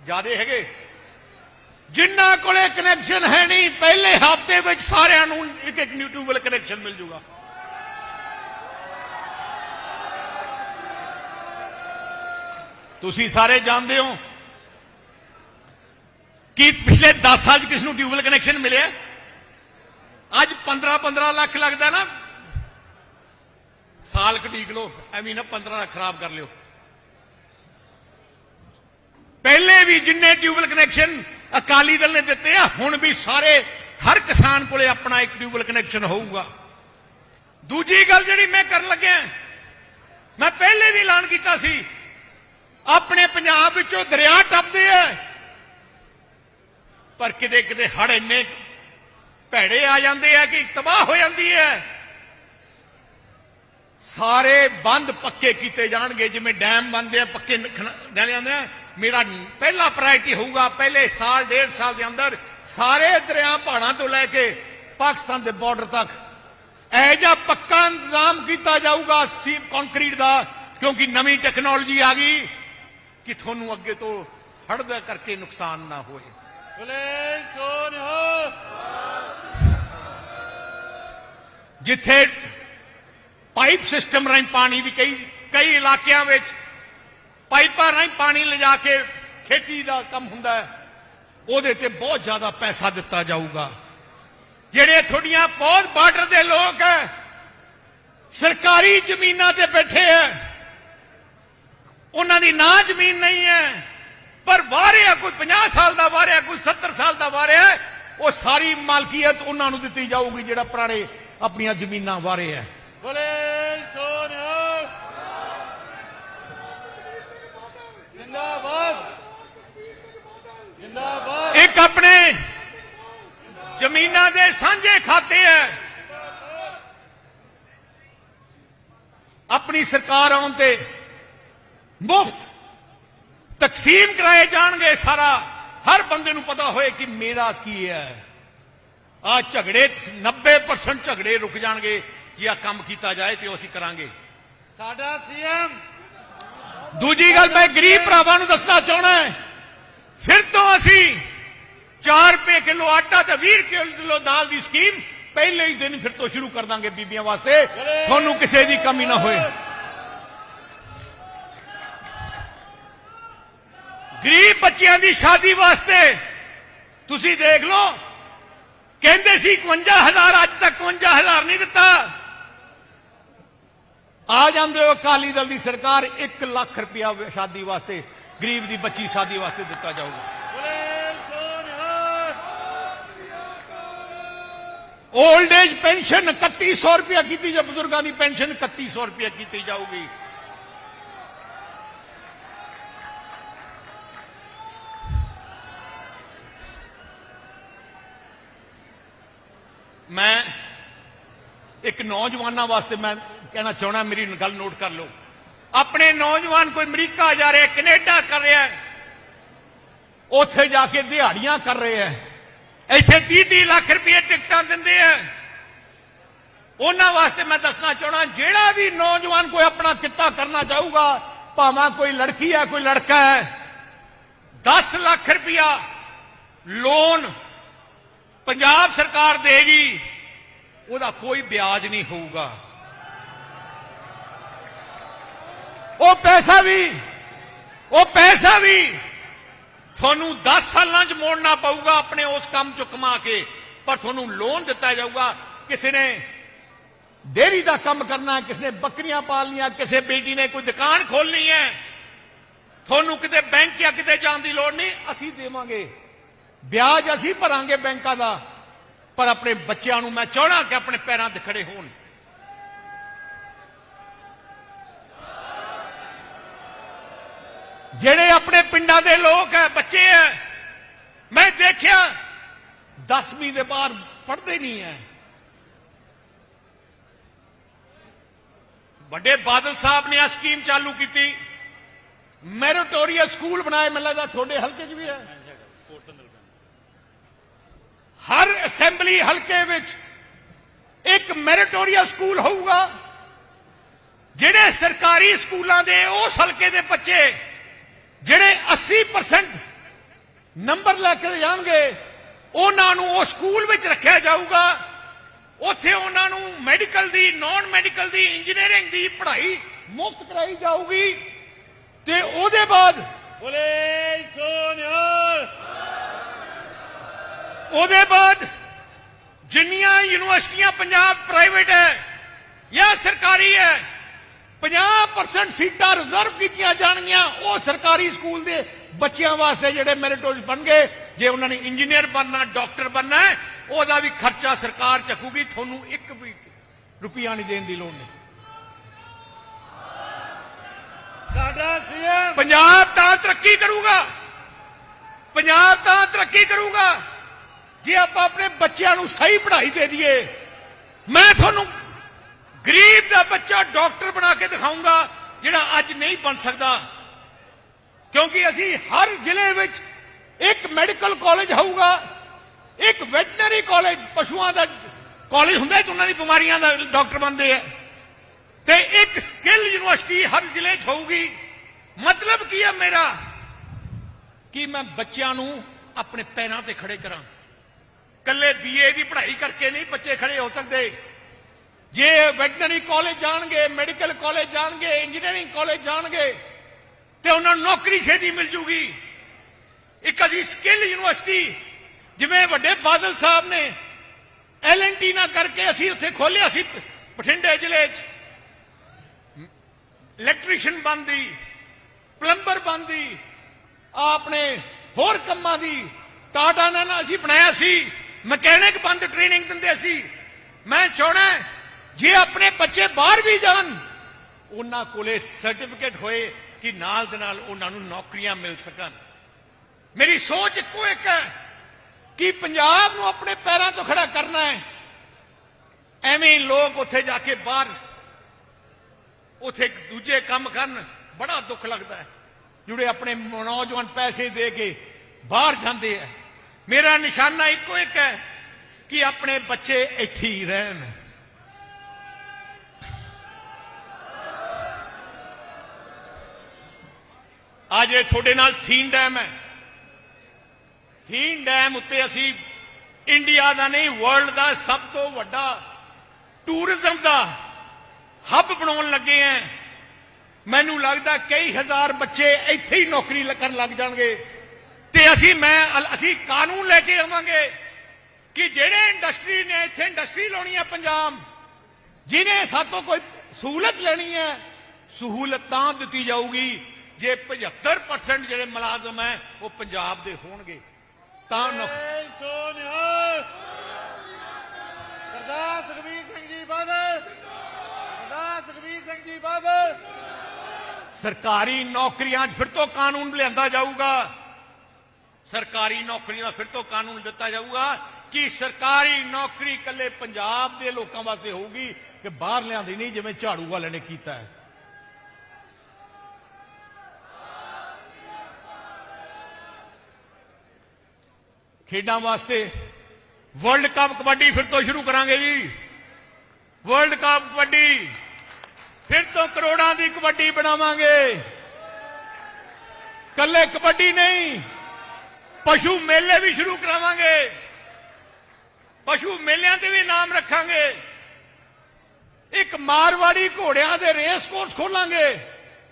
ਜਿਆਦੇ ਹੈਗੇ ਜਿਨ੍ਹਾਂ ਕੋਲੇ ਕਨੈਕਸ਼ਨ ਹੈ ਨਹੀਂ ਪਹਿਲੇ ਹਫ਼ਤੇ ਵਿੱਚ ਸਾਰਿਆਂ ਨੂੰ ਇੱਕ ਇੱਕ ਨਿਊ ਟਿਊਬਵੈਲ ਕਨੈਕਸ਼ਨ ਮਿਲ ਜੂਗਾ ਤੁਸੀਂ ਸਾਰੇ ਜਾਣਦੇ ਹੋ ਕਿ ਪਿਛਲੇ 10 ਸਾਲ 'ਚ ਕਿਸ ਨੂੰ ਟਿਊਬਵੈਲ ਕਨੈਕਸ਼ਨ ਮਿਲਿਆ? ਅੱਜ 15 15 ਲੱਖ ਲੱਗਦਾ ਨਾ। ਸਾਲ ਕਟੀਕ ਲੋ ਐਵੇਂ ਨਾ 15 ਲੱਖ ਖਰਾਬ ਕਰ ਲਿਓ। ਪਹਿਲੇ ਵੀ ਜਿੰਨੇ ਟਿਊਬਲ ਕਨੈਕਸ਼ਨ ਅਕਾਲੀ ਦਲ ਨੇ ਦਿੱਤੇ ਆ, ਹੁਣ ਵੀ ਸਾਰੇ ਹਰ ਕਿਸਾਨ ਕੋਲੇ ਆਪਣਾ ਇੱਕ ਟਿਊਬਲ ਕਨੈਕਸ਼ਨ ਹੋਊਗਾ। ਦੂਜੀ ਗੱਲ ਜਿਹੜੀ ਮੈਂ ਕਰਨ ਲੱਗਿਆ, ਮੈਂ ਪਹਿਲੇ ਵੀ ਐਲਾਨ ਕੀਤਾ ਸੀ, ਆਪਣੇ ਪੰਜਾਬ ਵਿੱਚੋਂ ਦਰਿਆ ਟੱਪਦੇ ਪਰ ਕਿਤੇ ਕਿਤੇ ਹੜ ਇੰਨੇ ਭੈੜੇ ਆ ਜਾਂਦੇ ਆ ਕਿ ਤਬਾਹ ਹੋ ਜਾਂਦੀ ਹੈ। ਸਾਰੇ ਬੰਦ ਪੱਕੇ ਕੀਤੇ ਜਾਣਗੇ, ਜਿਵੇਂ ਡੈਮ ਬੰਦੇ ਆ, ਪੱਕੇ ਲੈ ਜਾਂਦੇ ਆ। ਮੇਰਾ ਪਹਿਲਾ ਪ੍ਰਾਇਰਟੀ ਹੋਊਗਾ, ਪਹਿਲੇ ਸਾਲ, ਡੇਢ ਸਾਲ ਦੇ ਅੰਦਰ ਸਾਰੇ ਦਰਿਆ ਪਹਾੜਾਂ ਤੋਂ ਲੈ ਕੇ ਪਾਕਿਸਤਾਨ ਦੇ ਬਾਰਡਰ ਤੱਕ। ਇਹ ਜਿਹਾ ਪੱਕਾ ਇੰਤਜ਼ਾਮ ਕੀਤਾ ਜਾਊਗਾ ਸੀ ਕੰਕਰੀਟ ਦਾ, ਕਿਉਂਕਿ ਨਵੀਂ ਟੈਕਨੋਲੋਜੀ ਆ ਗਈ ਕਿ ਤੁਹਾਨੂੰ ਅੱਗੇ ਤੋਂ ਹੜ੍ਹ ਦਾ ਕਰਕੇ ਨੁਕਸਾਨ ਨਾ ਹੋਏ। ਜਿੱਥੇ ਪਾਈਪ ਸਿਸਟਮ ਰਾਹੀਂ ਪਾਣੀ ਦੀ ਕਈ ਕਈ ਇਲਾਕਿਆਂ ਵਿੱਚ ਪਾਈਪਾਂ ਰਾਹੀਂ ਪਾਣੀ ਲਿਜਾ ਕੇ ਖੇਤੀ ਦਾ ਕੰਮ ਹੁੰਦਾ ਹੈ, ਉਹਦੇ ਤੇ ਬਹੁਤ ਜ਼ਿਆਦਾ ਪੈਸਾ ਦਿੱਤਾ ਜਾਊਗਾ। ਜਿਹੜੇ ਤੁਹਾਡੀਆਂ ਬਹੁਤ ਬਾਰਡਰ ਦੇ ਲੋਕ ਹੈ, ਸਰਕਾਰੀ ਜ਼ਮੀਨਾਂ ਤੇ ਬੈਠੇ ਹੈ, ਉਹਨਾਂ ਦੀ ਨਾ ਜ਼ਮੀਨ ਨਹੀਂ ਹੈ। ਪਰ ਵਾਰਿਆ ਕੋਈ 50 ਸਾਲ ਦਾ ਵਾਰਿਆ ਕੋਈ 70 ਸਾਲ ਦਾ ਵਾਰਿਆ ਉਹ ਸਾਰੀ ਮਾਲਕੀਅਤ ਉਹਨਾਂ ਨੂੰ ਦਿੱਤੀ ਜਾਊਗੀ ਜਿਹੜਾ ਪੁਰਾਣੇ ਆਪਣੀਆਂ ਜ਼ਮੀਨਾਂ ਵਾਰੇ ਹੈ। ਬੋਲੇ ਸੋਨਿਆ। ਜਿੰਦਾਬਾਦ। ਜਿੰਦਾਬਾਦ। ਇੱਕ ਆਪਣੇ ਜ਼ਮੀਨਾਂ ਦੇ ਸਾਂਝੇ ਖਾਤੇ ਹੈ। ਆਪਣੀ ਸਰਕਾਰ ਆਉਣ ਤੇ ਮੁਫਤ ਤਕਸੀਮ ਕਰਾਏ ਜਾਣਗੇ ਸਾਰਾ। ਹਰ ਬੰਦੇ ਨੂੰ ਪਤਾ ਹੋਏ ਕਿ ਮੇਰਾ ਕੀ ਹੈ। ਆ ਝਗੜੇ 90% ਝਗੜੇ ਰੁਕ ਜਾਣਗੇ। ਜੇ ਆ ਕੰਮ ਕੀਤਾ ਜਾਏ ਤੇ ਉਹ ਅਸੀਂ ਕਰਾਂਗੇ। ਸਾਡਾ ਸੀਐਮ। ਦੂਜੀ ਗੱਲ ਮੈਂ ਗਰੀਬ ਭਰਾਵਾਂ ਨੂੰ ਦੱਸਣਾ ਚਾਹਣਾ ਹੈ। ਫਿਰ ਤੋਂ ਅਸੀਂ 4 ਰੁਪਏ ਕਿਲੋ ਆਟਾ ਤੇ 20 ਕਿਲੋ ਦਾਲ ਦੀ ਸਕੀਮ ਪਹਿਲੇ ਹੀ ਦਿਨ ਫਿਰ ਤੋਂ ਸ਼ੁਰੂ ਕਰ ਦਾਂਗੇ ਬੀਬੀਆਂ ਵਾਸਤੇ। ਤੁਹਾਨੂੰ ਕਿਸੇ ਦੀ ਕਮੀ ਨਾ ਹੋਏ। ਗਰੀਬ ਬੱਚਿਆਂ ਦੀ ਸ਼ਾਦੀ ਵਾਸਤੇ ਤੁਸੀਂ ਦੇਖ ਲਓ, ਕਹਿੰਦੇ ਸੀ 51000 ਅੱਜ ਤੱਕ 51000 ਨਹੀਂ ਦਿੱਤਾ। ਆ ਜਾਂਦੇ ਹੋ ਅਕਾਲੀ ਦਲ ਦੀ ਸਰਕਾਰ 1 ਲੱਖ ਰੁਪਇਆ ਸ਼ਾਦੀ ਵਾਸਤੇ, ਗਰੀਬ ਦੀ ਬੱਚੀ ਸ਼ਾਦੀ ਵਾਸਤੇ ਦਿੱਤਾ ਜਾਊਗਾ। ਬੋਲੇ 올ਡ ਏਜ ਪੈਨਸ਼ਨ 3100 ਰੁਪਇਆ ਕੀਤੀ, ਜਾ ਬਜ਼ੁਰਗਾਂ ਦੀ ਪੈਨਸ਼ਨ 3100 ਰੁਪਇਆ ਕੀਤੀ ਜਾਊਗੀ। ਮੈਂ ਇੱਕ ਨੌਜਵਾਨਾਂ ਵਾਸਤੇ ਮੈਂ ਕਹਿਣਾ ਚਾਹਣਾ ਮੇਰੀ ਗੱਲ ਨੋਟ ਕਰ ਲਓ ਆਪਣੇ ਨੌਜਵਾਨ ਕੋਈ ਅਮਰੀਕਾ ਜਾ ਰਿਹਾ ਕੈਨੇਡਾ ਕਰ ਰਿਹਾ ਹੈ, ਉੱਥੇ ਜਾ ਕੇ ਦਿਹਾੜੀਆਂ ਕਰ ਰਹੇ ਹੈ ਇੱਥੇ 30 30 ਲੱਖ ਰੁਪਏ ਟਿਕਟਾਂ ਦਿੰਦੇ ਆ ਉਹਨਾਂ ਵਾਸਤੇ ਮੈਂ ਦੱਸਣਾ ਚਾਹਣਾ ਜਿਹੜਾ ਵੀ ਨੌਜਵਾਨ ਕੋਈ ਆਪਣਾ ਕਿੱਤਾ ਕਰਨਾ ਚਾਹੂਗਾ ਭਾਵੇਂ ਕੋਈ ਲੜਕੀ ਹੈ ਕੋਈ ਲੜਕਾ ਹੈ 10 ਲੱਖ ਰੁਪਇਆ ਲੋਨ ਪੰਜਾਬ ਸਰਕਾਰ ਦੇਗੀ ਉਹਦਾ ਕੋਈ ਵਿਆਜ ਨਹੀਂ ਹੋਊਗਾ ਉਹ ਪੈਸਾ ਵੀ ਉਹ ਪੈਸਾ ਵੀ ਤੁਹਾਨੂੰ 10 ਸਾਲਾਂ 'ਚ ਮੋੜਨਾ ਪਊਗਾ ਆਪਣੇ ਉਸ ਕੰਮ 'ਚੋਂ ਕਮਾ ਕੇ ਪਰ ਤੁਹਾਨੂੰ ਲੋਨ ਦਿੱਤਾ ਜਾਊਗਾ ਕਿਸੇ ਨੇ ਡੇਰੀ ਦਾ ਕੰਮ ਕਰਨਾ ਹੈ, ਕਿਸੇ ਨੇ ਬੱਕਰੀਆਂ ਪਾਲਣੀਆਂ ਕਿਸੇ ਬੇਟੀ ਨੇ ਕੋਈ ਦੁਕਾਨ ਖੋਲਣੀ ਹੈ ਤੁਹਾਨੂੰ ਕਿਤੇ ਬੈਂਕ ਜਾਂ ਕਿਤੇ ਜਾਣ ਦੀ ਲੋੜ ਨਹੀਂ ਅਸੀਂ ਦੇਵਾਂਗੇ ਵਿਆਜ ਅਸੀਂ ਭਰਾਂਗੇ ਬੈਂਕਾਂ ਦਾ, ਪਰ ਆਪਣੇ ਬੱਚਿਆਂ ਨੂੰ ਮੈਂ ਚਾਹਣਾ ਕਿ ਆਪਣੇ ਪੈਰਾਂ ਤੇ ਖੜੇ ਹੋਣ। ਜਿਹੜੇ ਆਪਣੇ ਪਿੰਡਾਂ ਦੇ ਲੋਕ ਹੈ, ਬੱਚੇ ਹੈ, ਮੈਂ ਦੇਖਿਆ 10ਵੀਂ ਦੇ ਬਾਅਦ ਪੜ੍ਹਦੇ ਨਹੀਂ ਹੈ। ਵੱਡੇ ਬਾਦਲ ਸਾਹਿਬ ਨੇ ਆ ਸਕੀਮ ਚਾਲੂ ਕੀਤੀ। ਮੈਰੀਟੋਰੀਅਲ ਸਕੂਲ ਬਣਾਏ, ਮੈਨੂੰ ਲੱਗਦਾ ਤੁਹਾਡੇ ਹਲਕੇ 'ਚ ਵੀ ਹੈ। ਹਰ ਅਸੈਂਬਲੀ ਹਲਕੇ ਵਿੱਚ ਇੱਕ ਮੈਰੀਟੋਰੀਅਸ ਸਕੂਲ ਹੋਊਗਾ ਜਿਹੜੇ ਸਰਕਾਰੀ ਸਕੂਲਾਂ ਦੇ ਉਸ ਹਲਕੇ ਦੇ ਬੱਚੇ, ਜਿਹੜੇ 80% ਨੰਬਰ ਲੈ ਕੇ ਜਾਣਗੇ, ਉਹਨਾਂ ਨੂੰ ਉਹ ਸਕੂਲ ਵਿੱਚ ਰੱਖਿਆ ਜਾਊਗਾ। ਉੱਥੇ ਉਹਨਾਂ ਨੂੰ ਮੈਡੀਕਲ ਦੀ ਨਾਨ ਮੈਡੀਕਲ ਦੀ ਇੰਜੀਨੀਅਰਿੰਗ ਦੀ ਪੜ੍ਹਾਈ ਮੁਫਤ ਕਰਾਈ ਜਾਊਗੀ। ਤੇ ਉਹਦੇ ਬਾਅਦ ਬੋਲੇ ਸੋਨਿਆ ਉਹਦੇ ਬਾਅਦ ਜਿੰਨੀਆਂ ਯੂਨੀਵਰਸਿਟੀਆਂ ਪੰਜਾਬ ਪ੍ਰਾਈਵੇਟ ਹੈ ਜਾਂ ਸਰਕਾਰੀ ਹੈ 50% ਸੀਟਾਂ ਰਿਜ਼ਰਵ ਕੀਤੀਆਂ ਜਾਣਗੀਆਂ। ਉਹ ਸਰਕਾਰੀ ਸਕੂਲ ਦੇ ਬੱਚਿਆਂ ਵਾਸਤੇ ਜਿਹੜੇ ਮੈਰਿਟੋਰੀਅਸ ਬਣ ਗਏ। ਜੇ ਉਹਨਾਂ ਨੇ ਇੰਜੀਨੀਅਰ ਬਣਨਾ, ਡਾਕਟਰ ਬਣਨਾ ਹੈ, ਉਹਦਾ ਵੀ ਖਰਚਾ ਸਰਕਾਰ ਚੱਕੂਗੀ। ਤੁਹਾਨੂੰ ਇੱਕ ਵੀ ਰੁਪਿਆ ਨਹੀਂ ਦੇਣ ਦੀ ਲੋੜ ਨਹੀਂ। ਸਾਡਾ ਸੀਐਮ ਪੰਜਾਬ ਤਾਂ ਤਰੱਕੀ ਕਰੂਗਾ। ਪੰਜਾਬ ਤਾਂ ਤਰੱਕੀ ਕਰੂਗਾ। ਜੇ ਆਪਾਂ ਆਪਣੇ ਬੱਚਿਆਂ ਨੂੰ ਸਹੀ ਪੜ੍ਹਾਈ ਦੇ ਦਈਏ, ਮੈਂ ਤੁਹਾਨੂੰ ਗਰੀਬ ਦਾ ਬੱਚਾ ਡਾਕਟਰ ਬਣਾ ਕੇ ਦਿਖਾਊਂਗਾ, ਜਿਹੜਾ ਅੱਜ ਨਹੀਂ ਬਣ ਸਕਦਾ। ਕਿਉਂਕਿ ਅਸੀਂ ਹਰ ਜ਼ਿਲ੍ਹੇ ਵਿੱਚ ਇੱਕ ਮੈਡੀਕਲ ਕਾਲਜ ਹੋਊਗਾ, ਇੱਕ ਵੈਟਨਰੀ ਕਾਲਜ, ਪਸ਼ੂਆਂ ਦਾ ਕਾਲਜ ਹੁੰਦਾ ਕਿ ਉਹਨਾਂ ਦੀ ਬਿਮਾਰੀਆਂ ਦਾ ਡਾਕਟਰ ਬਣਦੇ ਆ। ਤੇ ਇੱਕ ਸਕਿੱਲ ਯੂਨੀਵਰਸਿਟੀ ਹਰ ਜ਼ਿਲ੍ਹੇ 'ਚ ਹੋਊਗੀ। ਮਤਲਬ ਕੀ ਹੈ ਮੇਰਾ? ਕਿ ਮੈਂ ਬੱਚਿਆਂ ਨੂੰ ਆਪਣੇ ਪੈਰਾਂ ਤੇ ਖੜੇ ਕਰਾਂ। ਕੱਲੇ ਬੀਏ ਦੀ ਪੜ੍ਹਾਈ ਕਰਕੇ ਨਹੀਂ ਬੱਚੇ ਖੜੇ ਹੋ ਸਕਦੇ। ਜੇ ਵੈਟਰਨਰੀ ਕਾਲਜ ਜਾਣਗੇ, ਮੈਡੀਕਲ ਕਾਲਜ ਜਾਣਗੇ, ਇੰਜੀਨੀਅਰਿੰਗ ਕਾਲਜ ਜਾਣਗੇ, ਤੇ ਉਹਨਾਂ ਨੂੰ ਨੌਕਰੀ ਛੇਤੀ ਮਿਲ ਜੂਗੀ। ਇੱਕ ਅਸੀਂ ਸਕਿੱਲ ਯੂਨੀਵਰਸਿਟੀ, ਜਿਵੇਂ ਵੱਡੇ ਬਾਦਲ ਸਾਹਿਬ ਨੇ ਐਲਐਨਟੀ ਨਾਲ ਕਰਕੇ ਅਸੀਂ ਉੱਥੇ ਖੋਲਿਆ ਸੀ ਬਠਿੰਡੇ ਜ਼ਿਲ੍ਹੇ 'ਚ। ਇਲੈਕਟ੍ਰੀਸ਼ੀਅਨ ਬੰਦੀ ਪਲੰਬਰ ਬੰਦੀ ਆਪਣੇ ਹੋਰ ਕੰਮਾਂ ਦੀ, ਟਾਟਾ ਨਾਲ ਅਸੀਂ ਬਣਾਇਆ ਸੀ। ਮਕੈਨਿਕ ਬੰਦ ਟ੍ਰੇਨਿੰਗ ਦਿੰਦੇ ਸੀ। ਮੈਂ ਚਾਹਣਾ ਜੇ ਆਪਣੇ ਬੱਚੇ ਬਾਹਰ ਵੀ ਜਾਣ, ਉਹਨਾਂ ਕੋਲੇ ਸਰਟੀਫਿਕੇਟ ਹੋਏ ਕਿ ਨਾਲ ਦੇ ਨਾਲ ਉਹਨਾਂ ਨੂੰ ਨੌਕਰੀਆਂ ਮਿਲ ਸਕਣ। ਮੇਰੀ ਸੋਚ ਇੱਕੋ ਇੱਕ ਹੈ ਕਿ ਪੰਜਾਬ ਨੂੰ ਆਪਣੇ ਪੈਰਾਂ ਤੋਂ ਖੜਾ ਕਰਨਾ ਹੈ। ਐਵੇਂ ਲੋਕ ਉੱਥੇ ਜਾ ਕੇ ਬਾਹਰ, ਉੱਥੇ ਦੂਜੇ ਕੰਮ ਕਰਨ, ਬੜਾ ਦੁੱਖ ਲੱਗਦਾ ਹੈ। ਜਿਹੜੇ ਆਪਣੇ ਨੌਜਵਾਨ ਪੈਸੇ ਦੇ ਕੇ ਬਾਹਰ ਜਾਂਦੇ ਆ ਮੇਰਾ ਨਿਸ਼ਾਨਾ ਇੱਕੋ ਇੱਕ ਹੈ ਕਿ ਆਪਣੇ ਬੱਚੇ ਇੱਥੇ ਹੀ ਰਹਿਣ। ਅੱਜ ਇਹ ਤੁਹਾਡੇ ਨਾਲ ਥੀਨ ਡੈਮ ਹੈ। ਥੀਨ ਡੈਮ ਉੱਤੇ ਅਸੀਂ ਇੰਡੀਆ ਦਾ ਨਹੀਂ ਵਰਲਡ ਦਾ ਸਭ ਤੋਂ ਵੱਡਾ ਟੂਰਿਜ਼ਮ ਦਾ ਹੱਬ ਬਣਾਉਣ ਲੱਗੇ ਆ ਮੈਨੂੰ ਲੱਗਦਾ ਕਈ ਹਜ਼ਾਰ ਬੱਚੇ ਇੱਥੇ ਹੀ ਨੌਕਰੀ ਲ- ਕਰਨ ਲੱਗ ਜਾਣਗੇ। ਤੇ ਅਸੀਂ ਮੈਂ ਅਸੀਂ ਕਾਨੂੰਨ ਲੈ ਕੇ ਆਵਾਂਗੇ ਕਿ ਜਿਹੜੇ ਇੰਡਸਟਰੀ ਨੇ ਇੱਥੇ ਇੰਡਸਟਰੀ ਲਾਉਣੀ ਹੈ ਪੰਜਾਬ ਜਿਹਨੇ ਸਾਤੋਂ ਕੋਈ ਸਹੂਲਤ ਲੈਣੀ ਹੈ ਸਹੂਲਤ ਤਾਂ ਦਿੱਤੀ ਜਾਊਗੀ। ਜੇ 75% ਜਿਹੜੇ ਮੁਲਾਜ਼ਮ ਹੈ ਉਹ ਪੰਜਾਬ ਦੇ ਹੋਣਗੇ। ਤਾਂ ਸਰਦਾਰ ਸੁਖਬੀਰ ਸਿੰਘ ਜੀ ਬਾਦਲ। ਸਰਦਾਰ ਸੁਖਬੀਰ ਸਿੰਘ ਜੀ ਬਾਦਲ। ਸਰਕਾਰੀ ਨੌਕਰੀਆਂ 'ਚ ਫਿਰ ਤੋਂ ਕਾਨੂੰਨ ਲਿਆਂਦਾ ਜਾਊਗਾ। ਸਰਕਾਰੀ ਨੌਕਰੀਆਂ ਦਾ ਫਿਰ ਤੋਂ ਕਾਨੂੰਨ ਦਿੱਤਾ ਜਾਊਗਾ ਕਿ ਸਰਕਾਰੀ ਨੌਕਰੀ ਇਕੱਲੇ ਪੰਜਾਬ ਦੇ ਲੋਕਾਂ ਵਾਸਤੇ ਹੋਊਗੀ ਕਿ ਬਾਹਰ ਲਿਆਂਦੀ ਨਹੀਂ, ਜਿਵੇਂ ਝਾੜੂ ਵਾਲੇ ਨੇ ਕੀਤਾ ਹੈ। ਖੇਡਾਂ ਵਾਸਤੇ ਵਰਲਡ ਕੱਪ ਕਬੱਡੀ ਫਿਰ ਤੋਂ ਸ਼ੁਰੂ ਕਰਾਂਗੇ ਜੀ। ਵਰਲਡ ਕੱਪ ਕਬੱਡੀ, ਫਿਰ ਤੋਂ ਕਰੋੜਾਂ ਦੀ ਕਬੱਡੀ ਬਣਾਵਾਂਗੇ। ਕੱਲੇ ਕਬੱਡੀ ਨਹੀਂ ਪਸ਼ੂ ਮੇਲੇ ਵੀ ਸ਼ੁਰੂ ਕਰਾਵਾਂਗੇ। ਪਸ਼ੂ ਮੇਲਿਆਂ ਤੇ ਵੀ ਨਾਮ ਰੱਖਾਂਗੇ। ਇੱਕ ਮਾਰਵਾੜੀ ਘੋੜਿਆਂ ਦੇ ਰੇਸ ਕੋਰਸ ਖੋਲਾਂਗੇ,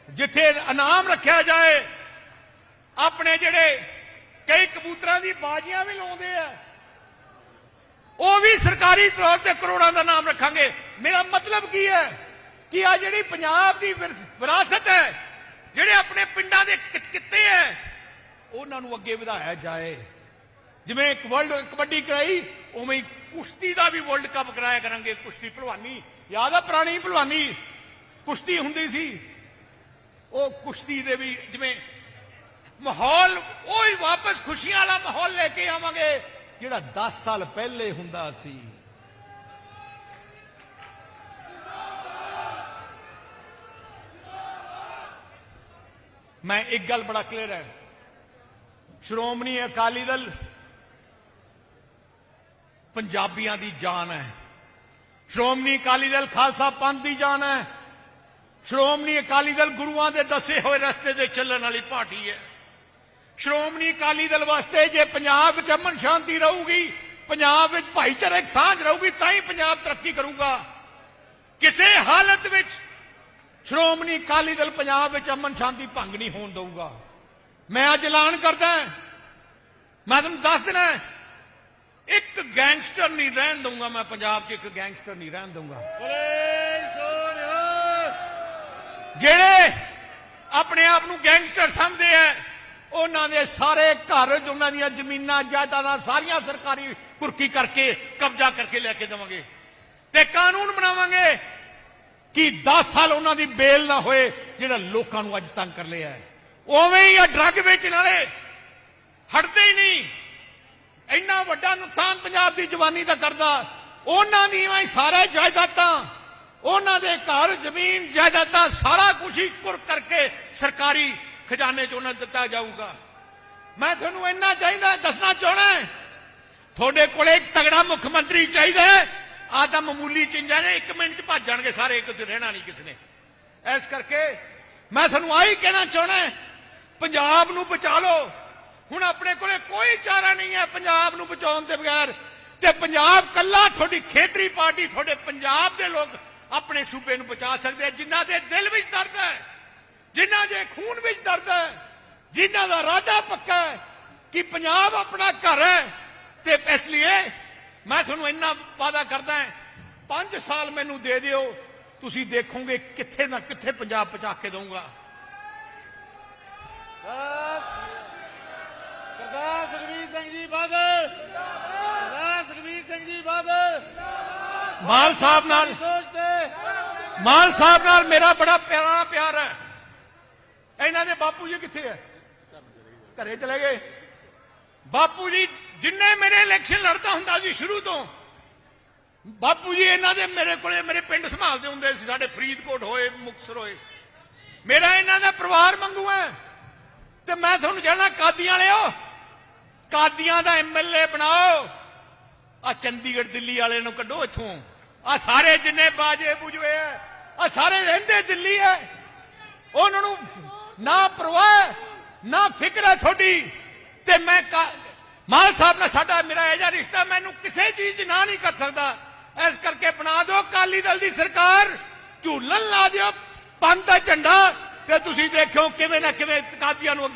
ਜਿੱਥੇ ਇਨਾਮ ਰੱਖਿਆ ਜਾਏ। ਆਪਣੇ ਜਿਹੜੇ ਕਈ ਕਬੂਤਰਾਂ ਦੀ ਬਾਜ਼ੀਆਂ ਵੀ ਲਾਉਂਦੇ ਆ, ਉਹ ਵੀ ਸਰਕਾਰੀ ਤੌਰ ਤੇ ਕਰੋੜਾਂ ਦਾ ਨਾਮ ਰੱਖਾਂਗੇ। ਮੇਰਾ ਮਤਲਬ ਕੀ ਹੈ ਕਿ ਆ ਜਿਹੜੀ ਪੰਜਾਬ ਦੀ ਵਿਰਾਸਤ ਹੈ, ਜਿਹੜੇ ਆਪਣੇ ਪਿੰਡਾਂ ਦੇ ਕਿੱਤੇ ਹੈ ਉਹਨਾਂ ਨੂੰ ਅੱਗੇ ਵਧਾਇਆ ਜਾਏ। ਜਿਵੇਂ ਇੱਕ ਵਰਲਡ ਕਬੱਡੀ ਕਰਾਈ, ਉਵੇਂ ਹੀ ਕੁਸ਼ਤੀ ਦਾ ਵੀ ਵਰਲਡ ਕੱਪ ਕਰਾਇਆ ਕਰਾਂਗੇ। ਕੁਸ਼ਤੀ ਭਲਵਾਨੀ, ਯਾਦ ਆ ਪੁਰਾਣੀ ਭਲਵਾਨੀ? ਕੁਸ਼ਤੀ ਹੁੰਦੀ ਸੀ। ਉਹ ਕੁਸ਼ਤੀ ਦੇ ਵੀ ਜਿਵੇਂ ਮਾਹੌਲ, ਉਹ ਹੀ ਵਾਪਸ ਖੁਸ਼ੀਆਂ ਵਾਲਾ ਮਾਹੌਲ ਲੈ ਕੇ ਆਵਾਂਗੇ, ਜਿਹੜਾ 10 ਸਾਲ ਪਹਿਲੇ ਹੁੰਦਾ ਸੀ। ਮੈਂ ਇੱਕ ਗੱਲ ਬੜਾ ਕਲੀਅਰ ਹੈ। ਸ਼੍ਰੋਮਣੀ ਅਕਾਲੀ ਦਲ ਪੰਜਾਬੀਆਂ ਦੀ ਜਾਨ ਹੈ। ਸ਼੍ਰੋਮਣੀ ਅਕਾਲੀ ਦਲ ਖਾਲਸਾ ਪੰਥ ਦੀ ਜਾਨ ਹੈ। ਸ਼੍ਰੋਮਣੀ ਅਕਾਲੀ ਦਲ ਗੁਰੂਆਂ ਦੇ ਦੱਸੇ ਹੋਏ ਰਸਤੇ ਤੇ ਚੱਲਣ ਵਾਲੀ ਪਾਰਟੀ ਹੈ। ਸ਼੍ਰੋਮਣੀ ਅਕਾਲੀ ਦਲ ਵਾਸਤੇ ਜੇ ਪੰਜਾਬ ਵਿੱਚ ਅਮਨ ਸ਼ਾਂਤੀ ਰਹੂਗੀ, ਪੰਜਾਬ ਵਿੱਚ ਭਾਈਚਾਰਕ ਸਾਂਝ ਰਹੂਗੀ, ਤਾਂ ਹੀ ਪੰਜਾਬ ਤਰੱਕੀ ਕਰੂਗਾ। ਕਿਸੇ ਹਾਲਤ ਵਿੱਚ ਸ਼੍ਰੋਮਣੀ ਅਕਾਲੀ ਦਲ ਪੰਜਾਬ ਵਿੱਚ ਅਮਨ ਸ਼ਾਂਤੀ ਭੰਗ ਨਹੀਂ ਹੋਣ ਦਊਗਾ। ਮੈਂ ਅੱਜ ਐਲਾਨ ਕਰਦਾ ਮੈਂ ਤੁਹਾਨੂੰ ਦੱਸ ਦੇਣਾ ਇੱਕ ਗੈਂਗਸਟਰ ਨਹੀਂ ਰਹਿਣ ਦਊਗਾ ਮੈਂ ਪੰਜਾਬ 'ਚ ਇੱਕ ਗੈਂਗਸਟਰ ਨਹੀਂ ਰਹਿਣ ਦਊਗਾ। ਜਿਹੜੇ ਆਪਣੇ ਆਪ ਨੂੰ ਗੈਂਗਸਟਰ ਸਮਝਦੇ ਆ ਉਹਨਾਂ ਦੇ ਸਾਰੇ ਘਰ ਉਹਨਾਂ ਦੀਆਂ ਜ਼ਮੀਨਾਂ ਜਾਇਦਾਦਾਂ ਸਾਰੀਆਂ ਸਰਕਾਰੀ ਕੁਰਕੀ ਕਰਕੇ ਕਬਜ਼ਾ ਕਰਕੇ ਲੈ ਕੇ ਦੇਵਾਂਗੇ। ਤੇ ਕਾਨੂੰਨ ਬਣਾਵਾਂਗੇ ਕਿ 10 ਸਾਲ ਉਹਨਾਂ ਦੀ ਬੇਲ ਨਾ ਹੋਏ ਜਿਹੜਾ ਲੋਕਾਂ ਨੂੰ ਅੱਜ ਤੰਗ ਕਰ ਲਿਆ ਹੈ। ਉਵੇਂ ਹੀ ਆ ਡਰੱਗ ਵੇਚਣ ਵਾਲੇ। ਹਟਦੇ ਹੀ ਨਹੀਂ। ਇੰਨਾ ਵੱਡਾ ਨੁਕਸਾਨ ਪੰਜਾਬ ਦੀ ਜਵਾਨੀ ਦਾ ਕਰਦਾ। ਉਹਨਾਂ ਦੀਆਂ ਹੀ ਸਾਰੇ ਜਾਇਦਾਦਾਂ, ਉਹਨਾਂ ਦੇ ਘਰ, ਜ਼ਮੀਨ, ਜਾਇਦਾਦਾਂ, ਸਾਰਾ ਕੁਝ ਹੀ ਕੁਰ ਕਰਕੇ ਸਰਕਾਰੀ ਖਜ਼ਾਨੇ 'ਚ ਉਹਨਾਂ ਦਿੱਤਾ ਜਾਊਗਾ। ਮੈਂ ਤੁਹਾਨੂੰ ਇੰਨਾ ਚਾਹੀਦਾ, ਦੱਸਣਾ ਚਾਹਣਾ ਤੁਹਾਡੇ ਕੋਲੇ ਇੱਕ ਤਗੜਾ ਮੁੱਖ ਮੰਤਰੀ ਚਾਹੀਦਾ ਹੈ। ਆਹ ਤਾਂ ਮਾਮੂਲੀ ਚਿੰਜਾਂ ਨੇ, ਇੱਕ ਮਿੰਟ 'ਚ ਭੱਜ ਜਾਣਗੇ ਸਾਰੇ, ਇੱਕ ਤੇ ਰਹਿਣਾ ਨਹੀਂ ਕਿਸ ਨੇ। ਇਸ ਕਰਕੇ ਮੈਂ ਤੁਹਾਨੂੰ ਆਹੀ ਕਹਿਣਾ ਚਾਹਣਾ ਪੰਜਾਬ ਨੂੰ ਬਚਾ ਲਓ। ਹੁਣ ਆਪਣੇ ਕੋਲੇ ਕੋਈ ਚਾਰਾ ਨਹੀਂ ਹੈ ਪੰਜਾਬ ਨੂੰ ਬਚਾਉਣ ਦੇ ਬਗੈਰ। ਤੇ ਪੰਜਾਬ ਕੱਲਾ ਤੁਹਾਡੀ ਖੇਤਰੀ ਪਾਰਟੀ, ਤੁਹਾਡੇ ਪੰਜਾਬ ਦੇ ਲੋਕ ਆਪਣੇ ਸੂਬੇ ਨੂੰ ਬਚਾ ਸਕਦੇ ਆ, ਜਿਨ੍ਹਾਂ ਦੇ ਦਿਲ ਵਿੱਚ ਦਰਦ ਹੈ, ਜਿਨ੍ਹਾਂ ਦੇ ਖੂਨ ਵਿੱਚ ਦਰਦ ਹੈ, ਜਿਨ੍ਹਾਂ ਦਾ ਰਾਜਾ ਪੱਕਾ ਹੈ ਕਿ ਪੰਜਾਬ ਆਪਣਾ ਘਰ ਹੈ। ਤੇ ਇਸ ਲਈ ਮੈਂ ਤੁਹਾਨੂੰ ਇੰਨਾ ਵਾਅਦਾ ਕਰਦਾ ਹਾਂ 5 ਸਾਲ ਮੈਨੂੰ ਦੇ ਦਿਓ, ਤੁਸੀਂ ਦੇਖੋਗੇ ਕਿੱਥੇ ਨਾ ਕਿੱਥੇ ਪੰਜਾਬ ਪਹੁੰਚਾ ਕੇ ਦਊਂਗਾ। ਸਰਦਾਰ ਸੁਖਬੀਰ ਸਿੰਘ ਜੀ ਬਾਦਲ ਸਰਦਾਰ ਸੁਖਬੀਰ ਸਿੰਘ ਜੀ ਬਾਦਲ ਮਾਨ ਸਾਹਿਬ ਨਾਲ ਮਾਨ ਸਾਹਿਬ ਨਾਲ ਮੇਰਾ ਬੜਾ ਪਿਆਰਾ ਪਿਆਰ ਹੈ। ਇਹਨਾਂ ਦੇ ਬਾਪੂ ਜੀ ਕਿੱਥੇ ਹੈ? ਘਰੇ ਚਲੇ ਗਏ। ਬਾਪੂ ਜੀ ਜਿੰਨੇ ਮੇਰੇ ਇਲੈਕਸ਼ਨ ਲੜਦਾ ਹੁੰਦਾ ਸੀ ਸ਼ੁਰੂ ਤੋਂ ਬਾਪੂ ਜੀ ਇਹਨਾਂ ਦੇ ਮੇਰੇ ਕੋਲੇ ਮੇਰੇ ਪਿੰਡ ਸੰਭਾਲਦੇ ਹੁੰਦੇ ਸੀ ਸਾਡੇ ਫਰੀਦਕੋਟ ਹੋਏ ਮੁਕਤਸਰ ਹੋਏ। ਮੇਰਾ ਇਹਨਾਂ ਦਾ ਪਰਿਵਾਰ ਮੰਗੂ ਹੈ। ਤੇ ਮੈਂ ਤੁਹਾਨੂੰ ਕਹਿਣਾ ਕਾਦੀਆਂ ਵਾਲਿਓ? ਕਾਦੀਆਂ ਦਾ ਐਮਐਲਏ ਬਣਾਓ। ਆ ਚੰਡੀਗੜ੍ਹ ਦਿੱਲੀ ਵਾਲੇ ਨੂੰ ਕੱਢੋ ਇੱਥੋਂ। ਆ ਸਾਰੇ ਜਿੰਨੇ ਬਾਜੇ ਬੁਝਵੇ ਆ ਸਾਰੇ ਰਹਿੰਦੇ ਦਿੱਲੀ ਐ। ਉਹਨਾਂ ਨੂੰ ਨਾ ਪਰਵਾਹ ਨਾ ਫਿਕਰ ਹੈ ਤੁਹਾਡੀ। ਤੇ ਮੈਂ ਕਾ- ਮਾਨ ਸਾਹਿਬ ਨਾਲ ਸਾਡਾ ਮੇਰਾ ਇਹ ਜਿਹਾ ਰਿਸ਼ਤਾ ਮੈਨੂੰ ਕਿਸੇ ਚੀਜ਼ 'ਚ ਨਾ ਨਹੀਂ ਕਰ ਸਕਦਾ। ਇਸ ਕਰਕੇ ਬਣਾ ਦਿਓ ਕਾਲੀ ਦਲ ਦੀ ਸਰਕਾਰ। ਝੂਲਣ ਲਾ ਦਿਓ ਪੰਥ ਦਾ ਝੰਡਾ। ਤੇ ਤੁਸੀਂ ਦੇਖਿਓ ਕਿਵੇਂ ਨਾ ਕਿਵੇਂ ਕਾਦੀਆਂ ਨੂੰ ਅੱਗੇ